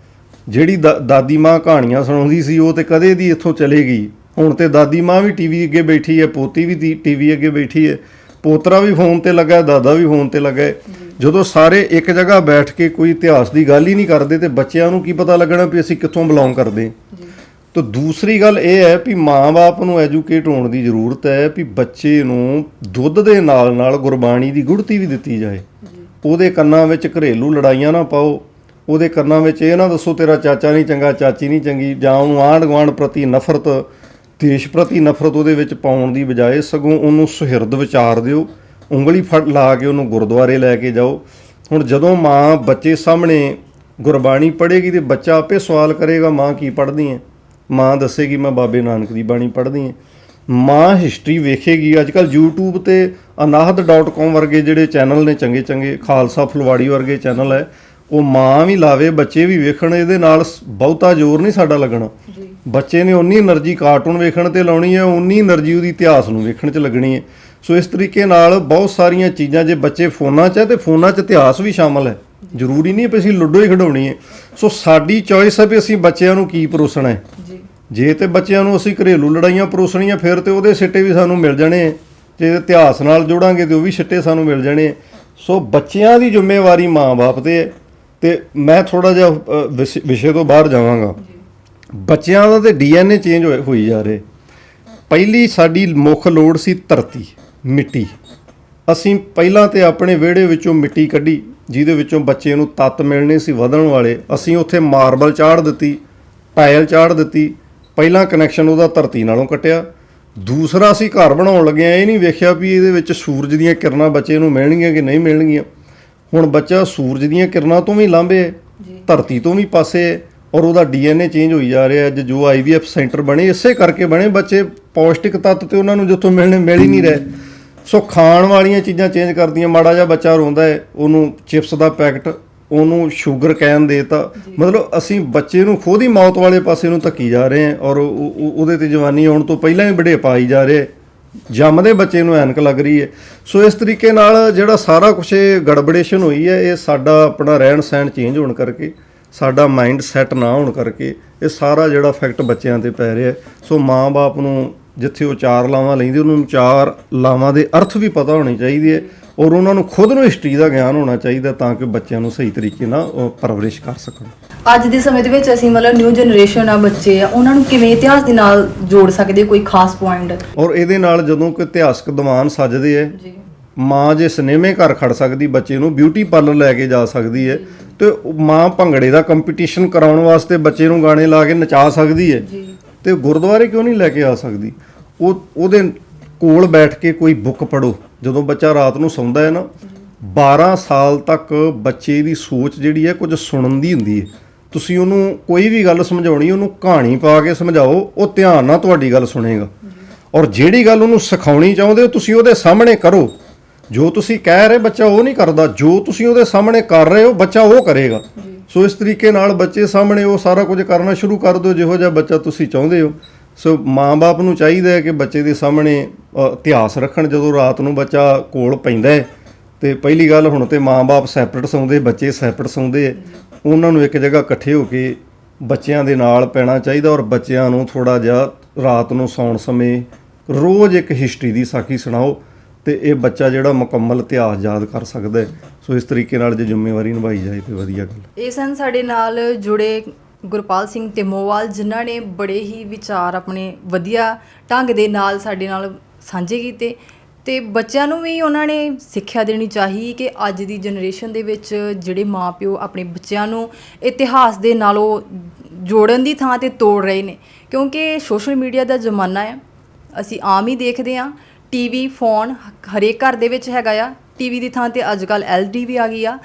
ਜਿਹੜੀ ਦਾਦੀ ਮਾਂ ਕਹਾਣੀਆਂ ਸੁਣਾਉਂਦੀ ਸੀ ਉਹ ਤੇ ਕਦੇ ਦੀ ਇੱਥੋਂ ਚਲੇ ਗਈ। ਹੁਣ ਤੇ ਦਾਦੀ ਮਾਂ ਵੀ ਟੀਵੀ ਅੱਗੇ ਬੈਠੀ ਹੈ ਪੋਤੀ ਵੀ ਟੀਵੀ ਅੱਗੇ ਬੈਠੀ ਹੈ। ਪੋਤਰਾ ਵੀ ਫੋਨ ਤੇ ਲੱਗਾ, ਦਾਦਾ ਵੀ ਫੋਨ ਤੇ ਲੱਗਾ। ਜਦੋਂ ਸਾਰੇ ਇੱਕ ਜਗ੍ਹਾ ਬੈਠ ਕੇ ਕੋਈ ਇਤਿਹਾਸ ਦੀ ਗੱਲ ਹੀ ਨਹੀਂ ਕਰਦੇ ਤੇ ਬੱਚਿਆਂ ਨੂੰ ਕੀ ਪਤਾ ਲੱਗਣਾ ਵੀ ਅਸੀਂ ਕਿੱਥੋਂ ਬਿਲੋਂਗ ਕਰਦੇ। ਤਾਂ ਦੂਸਰੀ ਗੱਲ ਇਹ ਹੈ ਵੀ ਮਾਂ-ਬਾਪ ਨੂੰ ਐਜੂਕੇਟ ਹੋਣ ਦੀ ਜ਼ਰੂਰਤ ਹੈ ਵੀ ਬੱਚੇ ਨੂੰ ਦੁੱਧ ਦੇ ਨਾਲ ਨਾਲ ਗੁਰਬਾਣੀ ਦੀ ਗੁੜਤੀ ਵੀ ਦਿੱਤੀ ਜਾਏ। ਉਹਦੇ ਕੰਨਾਂ ਵਿੱਚ ਘਰੇਲੂ ਲੜਾਈਆਂ ਨਾ ਪਾਓ। ਉਹਦੇ ਕੰਨਾਂ ਵਿੱਚ ਇਹ ਨਾ ਦੱਸੋ ਤੇਰਾ ਚਾਚਾ ਨਹੀਂ ਚੰਗਾ, ਚਾਚੀ ਨਹੀਂ ਚੰਗੀ ਜਾਂ ਉਹਨੂੰ ਆਂਢ ਗੁਆਂਢ ਪ੍ਰਤੀ ਨਫ਼ਰਤ ਦੇਸ਼ ਪ੍ਰਤੀ ਨਫ਼ਰਤ ਉਹਦੇ ਵਿੱਚ ਪਾਉਣ ਦੀ ਬਜਾਏ ਸਗੋਂ ਉਹਨੂੰ ਸੁਹਿਰਦ ਵਿਚਾਰ ਦਿਓ, ਉਂਗਲੀ ਫੜ ਲਾ ਕੇ ਉਹਨੂੰ ਗੁਰਦੁਆਰੇ ਲੈ ਕੇ ਜਾਓ। ਹੁਣ ਜਦੋਂ ਮਾਂ ਬੱਚੇ ਸਾਹਮਣੇ ਗੁਰਬਾਣੀ ਪੜ੍ਹੇਗੀ ਤੇ ਬੱਚਾ ਆਪੇ ਸਵਾਲ ਕਰੇਗਾ, ਮਾਂ ਕੀ ਪੜ੍ਹਦੀ ਹੈ ਮਾਂ ਦੱਸੇਗੀ, ਮੈਂ ਬਾਬੇ ਨਾਨਕ ਦੀ ਬਾਣੀ ਪੜ੍ਹਦੀ ਹਾਂ ਮਾਂ ਹਿਸਟਰੀ ਵੇਖੇਗੀ ਅੱਜ ਕੱਲ YouTube ਤੇ ਅਨਾਹਦ.com ਵਰਗੇ ਜਿਹੜੇ ਚੈਨਲ ਨੇ ਚੰਗੇ ਚੰਗੇ ਖਾਲਸਾ ਫੁਲਵਾੜੀ ਵਰਗੇ ਚੈਨਲ ਹੈ ਉਹ ਮਾਂ ਵੀ ਲਾਵੇ, ਬੱਚੇ ਵੀ ਵੇਖਣ, ਇਹਦੇ ਨਾਲ ਸ- ਬਹੁਤਾ ਜ਼ੋਰ ਨਹੀਂ ਸਾਡਾ ਲੱਗਣਾ। ਬੱਚੇ ਨੇ ਉਨੀ એનર્ਜੀ ਕਾਰਟੂਨ ਵੇਖਣ ਤੇ ਲਾਉਣੀ ਹੈ ਉਨੀ એનર્ਜੀ ਉਹਦੀ ਇਤਿਹਾਸ ਨੂੰ ਵੇਖਣ 'ਚ ਲੱਗਣੀ ਹੈ। ਸੋ ਇਸ ਤਰੀਕੇ ਨਾਲ ਬਹੁਤ ਸਾਰੀਆਂ ਚੀਜ਼ਾਂ ਜੇ ਬੱਚੇ ਫੋਨਾਂ 'ਚ ਹੈ ਤੇ ਫੋਨਾਂ 'ਚ ਇਤਿਹਾਸ ਵੀ ਸ਼ਾਮਲ ਹੈ। ਜ਼ਰੂਰੀ ਨਹੀਂ ਵੀ ਅਸੀਂ ਲੁੱਡੋ ਹੀ ਖਿਡਾਉਣੀ ਹੈ। ਸੋ ਸਾਡੀ ਚੋਇਸ ਹੈ ਵੀ ਅਸੀਂ ਬੱਚਿਆਂ ਨੂੰ ਕੀ ਪਰੋਸਣਾ ਹੈ। ਜੇ। ਤੇ ਬੱਚਿਆਂ ਨੂੰ ਅਸੀਂ ਘਰੇਲੂ ਲੜਾਈਆਂ ਪਰੋਸਣੀਆਂ ਫਿਰ ਤੇ ਉਹਦੇ ਸਿੱਟੇ ਵੀ ਸਾਨੂੰ ਮਿਲ ਜਾਣੇ ਹੈ। ਜੇ ਇਤਿਹਾਸ ਨਾਲ ਜੋੜਾਂਗੇ ਤੇ ਉਹ ਵੀ ਸਿੱਟੇ ਸਾਨੂੰ ਮਿਲ ਜਾਣੇ ਸੋ ਬੱਚਿਆਂ ਦੀ ਜ਼ਿੰਮੇਵਾਰੀ ਮਾਂ-ਬਾਪ ਤੇ ਹੈ। ਤੇ ਮੈਂ ਥੋੜਾ ਜਿਹਾ ਵਿਸ਼ੇ ਤੋਂ ਬਾਹਰ ਜਾਵਾਂਗਾ। ਬੱਚਿਆਂ ਦਾ ਤੇ ਡੀਐਨਏ ਚੇਂਜ ਹੋਈ ਜਾ ਰਿਹਾ। ਪਹਿਲੀ ਸਾਡੀ ਮੁੱਖ ਲੋੜ ਸੀ ਧਰਤੀ ਮਿੱਟੀ। ਅਸੀਂ ਪਹਿਲਾਂ ਤੇ ਆਪਣੇ ਵਿਹੜੇ ਵਿੱਚੋਂ ਮਿੱਟੀ ਕੱਢੀ ਜਿਹਦੇ ਵਿੱਚੋਂ ਬੱਚੇ ਨੂੰ ਤੱਤ ਮਿਲਣੇ ਸੀ ਵਧਣ ਵਾਲੇ। ਅਸੀਂ ਉੱਥੇ ਮਾਰਬਲ ਚਾੜ ਦਿੱਤੀ ਟਾਇਲ ਚਾੜ ਦਿੱਤੀ। ਪਹਿਲਾ ਕਨੈਕਸ਼ਨ ਉਹਦਾ ਧਰਤੀ ਨਾਲੋਂ ਕੱਟਿਆ। ਦੂਸਰਾ ਅਸੀਂ ਘਰ ਬਣਾਉਣ ਲੱਗਿਆ ਇਹ ਨਹੀਂ ਵੇਖਿਆ ਵੀ ਇਹਦੇ ਵਿੱਚ ਸੂਰਜ ਦੀਆਂ ਕਿਰਨਾਂ ਬੱਚੇ ਨੂੰ ਮਿਲਣਗੀਆਂ ਕਿ ਨਹੀਂ ਮਿਲਣਗੀਆਂ। ਹੁਣ ਬੱਚਾ ਸੂਰਜ ਦੀਆਂ ਕਿਰਨਾਂ ਤੋਂ ਵੀ ਲਾਂਭੇ ਹੈ ਧਰਤੀ ਤੋਂ ਵੀ ਪਾਸੇ ਹੈ। ਔਰ ਉਹਦਾ ਡੀਐਨਏ ਚੇਂਜ ਹੋਈ ਜਾ ਰਿਹਾ ਅੱਜ ਜੋ ਆਈਵੀਐਫ ਸੈਂਟਰ ਬਣੇ ਇਸੇ ਕਰਕੇ ਬਣੇ ਬੱਚੇ ਪੌਸ਼ਟਿਕ ਤੱਤ ਤੇ ਉਹਨਾਂ ਨੂੰ ਜਿੱਥੋਂ ਮਿਲਣੇ ਮਿਲ ਹੀ ਨਹੀਂ ਰਹੇ। ਸੋ ਖਾਣ ਵਾਲੀਆਂ ਚੀਜ਼ਾਂ ਚੇਂਜ ਕਰਦੀਆਂ ਮਾੜਾ ਜਿਹਾ ਬੱਚਾ ਰੋਂਦਾ ਹੈ ਉਹਨੂੰ ਚਿਪਸ ਦਾ ਪੈਕਟ ਉਹਨੂੰ ਸ਼ੂਗਰ ਕੈਨ ਦੇਤਾ ਮਤਲਬ ਅਸੀਂ ਬੱਚੇ ਨੂੰ ਖੁਦ ਹੀ ਮੌਤ ਵਾਲੇ ਪਾਸੇ ਨੂੰ ਧੱਕੀ ਜਾ ਰਹੇ ਹਾਂ ਔਰ ਉਹ- ਉਹ- ਉਹਦੇ ਤੇ ਜਵਾਨੀ ਆਉਣ ਤੋਂ ਪਹਿਲਾਂ ਹੀ ਬੜੇ ਪਾਈ ਜਾ ਰਹੇ ਜੰਮਦੇ ਬੱਚੇ ਨੂੰ ਐਨਕ ਲੱਗ ਰਹੀ ਹੈ। ਸੋ ਇਸ ਤਰੀਕੇ ਨਾਲ ਜਿਹੜਾ ਸਾਰਾ ਕੁਝ ਇਹ ਗੜਬੜੇਸ਼ਨ ਹੋਈ ਹੈ ਇਹ ਸਾਡਾ ਆਪਣਾ ਰਹਿਣ ਸਹਿਣ ਚੇਂਜ ਹੋਣ ਕਰਕੇ ਸਾਡਾ ਮਾਈਂਡ ਸੈੱਟ ਨਾ ਹੋਣ ਕਰਕੇ ਇਹ ਸਾਰਾ ਜਿਹੜਾ ਇਫੈਕਟ ਬੱਚਿਆਂ ਤੇ ਪੈ ਰਿਹਾ। ਸੋ ਮਾਂ-ਬਾਪ ਨੂੰ ਜਿੱਥੇ ਉਹ ਚਾਰ ਲਾਵਾਂ ਲੈਂਦੇ ਉਹਨੂੰ ਚਾਰ ਲਾਵਾਂ ਦੇ ਅਰਥ ਵੀ ਪਤਾ ਹੋਣੇ ਚਾਹੀਦੇ ਹੈ ਔਰ ਉਹਨਾਂ ਨੂੰ ਖੁਦ ਨੂੰ ਹਿਸਟਰੀ ਦਾ ਗਿਆਨ ਹੋਣਾ ਚਾਹੀਦਾ ਤਾਂ ਕਿ ਬੱਚਿਆਂ ਨੂੰ ਸਹੀ ਤਰੀਕੇ ਨਾਲ ਪਰਵਰਿਸ਼ ਕਰ ਸਕਣ। ਅੱਜ ਦੇ ਸਮੇਂ ਦੇ ਵਿੱਚ ਅਸੀਂ ਮਤਲਬ ਨਿਊ ਜਨਰੇਸ਼ਨ ਆ ਬੱਚੇ ਆ ਉਹਨਾਂ ਨੂੰ ਕਿਵੇਂ ਇਤਿਹਾਸ ਦੇ ਨਾਲ ਜੋੜ ਸਕਦੇ ਕੋਈ ਖਾਸ ਪੁਆਇੰਟ ਔਰ ਇਹਦੇ ਨਾਲ ਜਦੋਂ ਕੋਈ ਇਤਿਹਾਸਕ ਦੀਵਾਨ ਸੱਜਦੇ ਹੈ ਜੀ। ਮਾਂ ਜੇ ਸਿਨੇਮੇ ਘਰ ਖੜ ਸਕਦੀ ਬੱਚੇ ਨੂੰ ਬਿਊਟੀ ਪਾਰਲਰ ਲੈ ਕੇ ਜਾ ਸਕਦੀ ਹੈ ਤੇ ਮਾਂ ਭੰਗੜੇ ਦਾ ਕੰਪੀਟੀਸ਼ਨ ਕਰਾਉਣ ਵਾਸਤੇ ਬੱਚੇ ਨੂੰ ਗਾਣੇ ਲਾ ਕੇ ਨਚਾ ਸਕਦੀ ਹੈ। ਜੀ। ਤੇ ਗੁਰਦੁਆਰੇ ਕਿਉਂ ਨਹੀਂ ਲੈ ਕੇ ਆ ਸਕਦੀ? ਉਹ ਉਹਦੇ ਕੋਲ ਬੈਠ ਕੇ ਕੋਈ ਬੁੱਕ ਪੜੋ ਜਦੋਂ ਬੱਚਾ ਰਾਤ ਨੂੰ ਸੌਂਦਾ ਹੈ ਨਾ 12 ਸਾਲ ਤੱਕ ਬੱਚੇ ਦੀ ਸੋਚ ਜਿਹੜੀ ਹੈ ਕੁਝ ਸੁਣਨ ਦੀ ਹੁੰਦੀ ਹੈ। ਤੁਸੀਂ ਉਹਨੂੰ ਕੋਈ ਵੀ ਗੱਲ ਸਮਝਾਉਣੀ ਉਹਨੂੰ ਕਹਾਣੀ ਪਾ ਕੇ ਸਮਝਾਓ ਉਹ ਧਿਆਨ ਨਾਲ ਤੁਹਾਡੀ ਗੱਲ ਸੁਣੇਗਾ। ਔਰ ਜਿਹੜੀ ਗੱਲ ਉਹਨੂੰ ਸਿਖਾਉਣੀ ਚਾਹੁੰਦੇ ਹੋ ਤੁਸੀਂ ਉਹਦੇ ਸਾਹਮਣੇ ਕਰੋ। ਜੋ ਤੁਸੀਂ ਕਹਿ ਰਹੇ ਬੱਚਾ ਉਹ ਨਹੀਂ ਕਰਦਾ ਜੋ ਤੁਸੀਂ ਉਹਦੇ ਸਾਹਮਣੇ ਕਰ ਰਹੇ ਹੋ ਬੱਚਾ ਉਹ ਕਰੇਗਾ। ਸੋ ਇਸ ਤਰੀਕੇ ਨਾਲ ਬੱਚੇ ਸਾਹਮਣੇ ਉਹ ਸਾਰਾ ਕੁਝ ਕਰਨਾ ਸ਼ੁਰੂ ਕਰ ਦਿਓ ਜਿਹੋ ਜਿਹਾ ਬੱਚਾ ਤੁਸੀਂ ਚਾਹੁੰਦੇ ਹੋ। ਸੋ ਮਾਂ-ਬਾਪ ਨੂੰ ਚਾਹੀਦਾ ਹੈ ਕਿ ਬੱਚੇ ਦੇ ਸਾਹਮਣੇ ਇਤਿਹਾਸ ਰੱਖਣ ਜਦੋਂ ਰਾਤ ਨੂੰ ਬੱਚਾ ਕੋਲ ਪੈਂਦਾ ਹੈ। ਤੇ ਪਹਿਲੀ ਗੱਲ ਹੁਣ ਤੇ ਮਾਂ-ਬਾਪ ਸੈਪਰੇਟ ਸੌਂਦੇ ਬੱਚੇ ਸੈਪਰੇਟ ਸੌਂਦੇ। ਉਹਨਾਂ ਨੂੰ ਇੱਕ ਜਗ੍ਹਾ ਇਕੱਠੇ ਹੋ ਕੇ ਬੱਚਿਆਂ ਦੇ ਨਾਲ ਪੈਣਾ ਚਾਹੀਦਾ ਔਰ ਬੱਚਿਆਂ ਨੂੰ ਥੋੜਾ ਜਿਹਾ ਰਾਤ ਨੂੰ ਸੌਣ ਸਮੇਂ ਰੋਜ਼ ਇੱਕ ਹਿਸਟਰੀ ਦੀ ਸਾਖੀ ਸੁਣਾਓ। ਤੇ ਇਹ ਬੱਚਾ ਜਿਹੜਾ ਮੁਕੰਮਲ ਇਤਿਹਾਸ ਯਾਦ ਕਰ ਸਕਦਾ ਹੈ। ਸੋ ਇਸ ਤਰੀਕੇ ਨਾਲ ਜੇ ਜ਼ਿੰਮੇਵਾਰੀ ਨਿਭਾਈ ਜਾਏ ਤੇ ਵਧੀਆ ਗੱਲ। ਇਹ ਸਨ ਸਾਡੇ ਨਾਲ ਜੁੜੇ ਗੁਰਪਾਲ ਸਿੰਘ ਤਿਮੋਵਾਲ, ਜਿਨ੍ਹਾਂ ਨੇ ਬੜੇ ਹੀ ਵਿਚਾਰ ਆਪਣੇ ਵਧੀਆ ਢੰਗ ਦੇ ਨਾਲ ਸਾਡੇ ਨਾਲ ਸਾਂਝੇ ਕੀਤੇ ਤੇ ਬੱਚਿਆਂ ਨੂੰ ਵੀ ਉਹਨਾਂ ਨੇ ਸਿੱਖਿਆ ਦੇਣੀ ਚਾਹੀ ਕਿ ਅੱਜ ਦੀ ਜਨਰੇਸ਼ਨ ਦੇ ਵਿੱਚ ਜਿਹੜੇ ਮਾਪਿਓ ਆਪਣੇ ਬੱਚਿਆਂ ਨੂੰ ਇਤਿਹਾਸ ਦੇ ਨਾਲੋਂ ਜੋੜਨ ਦੀ ਥਾਂ ਤੇ ਤੋੜ ਰਹੇ ਨੇ। ਕਿਉਂਕਿ ਸੋਸ਼ਲ ਮੀਡੀਆ ਦਾ ਜ਼ਮਾਨਾ ਹੈ, ਅਸੀਂ ਆਮ ਹੀ ਦੇਖਦੇ ਹਾਂ ਟੀਵੀ ਫੋਨ ਹਰੇਕ ਘਰ ਦੇ ਵਿੱਚ ਹੈਗਾ ਆ। ਟੀਵੀ ਦੀ ਥਾਂ ਤੇ ਅੱਜ ਕੱਲ ਐਲਡੀ ਵੀ ਆ ਗਈ ਆ।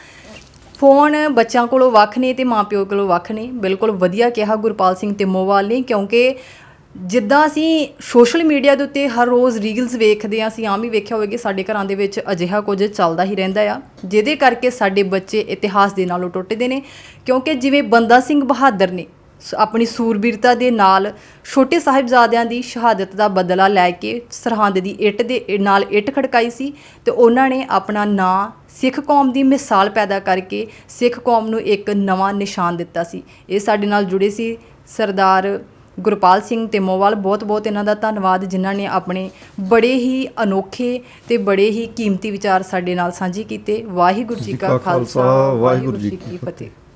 ਫੋਨ ਬੱਚਿਆਂ ਕੋਲੋਂ ਵੱਖ ਨੇ ਤੇ ਮਾਪਿਓ ਕੋਲੋਂ ਵੱਖ ਨੇ। ਬਿਲਕੁਲ ਵਧੀਆ ਕਿਹਾ ਗੁਰਪਾਲ ਸਿੰਘ ਤਿਮੋਵਾਲ ਨੇ, ਕਿਉਂਕਿ ਜਿੱਦਾਂ ਅਸੀਂ ਸੋਸ਼ਲ ਮੀਡੀਆ ਦੇ ਉੱਤੇ ਹਰ ਰੋਜ਼ ਰੀਲਸ ਵੇਖਦੇ ਆ ਅਸੀਂ ਆਮ ਹੀ ਵੇਖਿਆ ਹੋਵੇਗਾ ਸਾਡੇ ਘਰਾਂ ਦੇ ਵਿੱਚ ਅਜਿਹਾ ਕੁਝ ਚੱਲਦਾ ਹੀ ਰਹਿੰਦਾ ਆ। ਜਿਹਦੇ ਕਰਕੇ ਸਾਡੇ ਬੱਚੇ ਇਤਿਹਾਸ ਦੇ ਨਾਲੋਂ ਟੁੱਟਦੇ ਨੇ, ਕਿਉਂਕਿ ਜਿਵੇਂ ਬੰਦਾ ਸਿੰਘ ਬਹਾਦਰ ਨੇ ਆਪਣੀ ਸੂਰਬੀਰਤਾ ਦੇ ਨਾਲ ਛੋਟੇ ਸਾਹਿਬਜ਼ਾਦਿਆਂ ਦੀ ਸ਼ਹਾਦਤ ਦਾ ਬਦਲਾ ਲੈ ਕੇ ਸਰਹੰਦ ਦੀ ਇੱਟ ਦੇ ਨਾਲ ਇੱਟ ਖੜਕਾਈ ਸੀ ਤੇ ਉਹਨਾਂ ਨੇ ਆਪਣਾ ਨਾਂ ਸਿੱਖ ਕੌਮ ਦੀ ਮਿਸਾਲ ਪੈਦਾ ਕਰਕੇ ਸਿੱਖ ਕੌਮ ਨੂੰ ਇੱਕ ਨਵਾਂ ਨਿਸ਼ਾਨ ਦਿੱਤਾ ਸੀ। ਇਹ ਸਾਡੇ ਨਾਲ ਜੁੜੇ ਸੀ ਸਰਦਾਰ ਗੁਰਪਾਲ ਸਿੰਘ ਤਿਮੋਵਾਲ। ਬਹੁਤ ਬਹੁਤ ਇਹਨਾਂ ਦਾ ਧੰਨਵਾਦ ਜਿਨ੍ਹਾਂ ਨੇ ਆਪਣੇ ਬੜੇ ਹੀ ਅਨੋਖੇ ਤੇ ਬੜੇ ਹੀ ਕੀਮਤੀ ਵਿਚਾਰ ਸਾਡੇ ਨਾਲ ਸਾਂਝੇ ਕੀਤੇ। ਵਾਹਿਗੁਰੂ ਜੀ ਕਾ ਖਾਲਸਾ ਵਾਹਿਗੁਰੂ ਜੀ ਕੀ ਫਤਿਹ।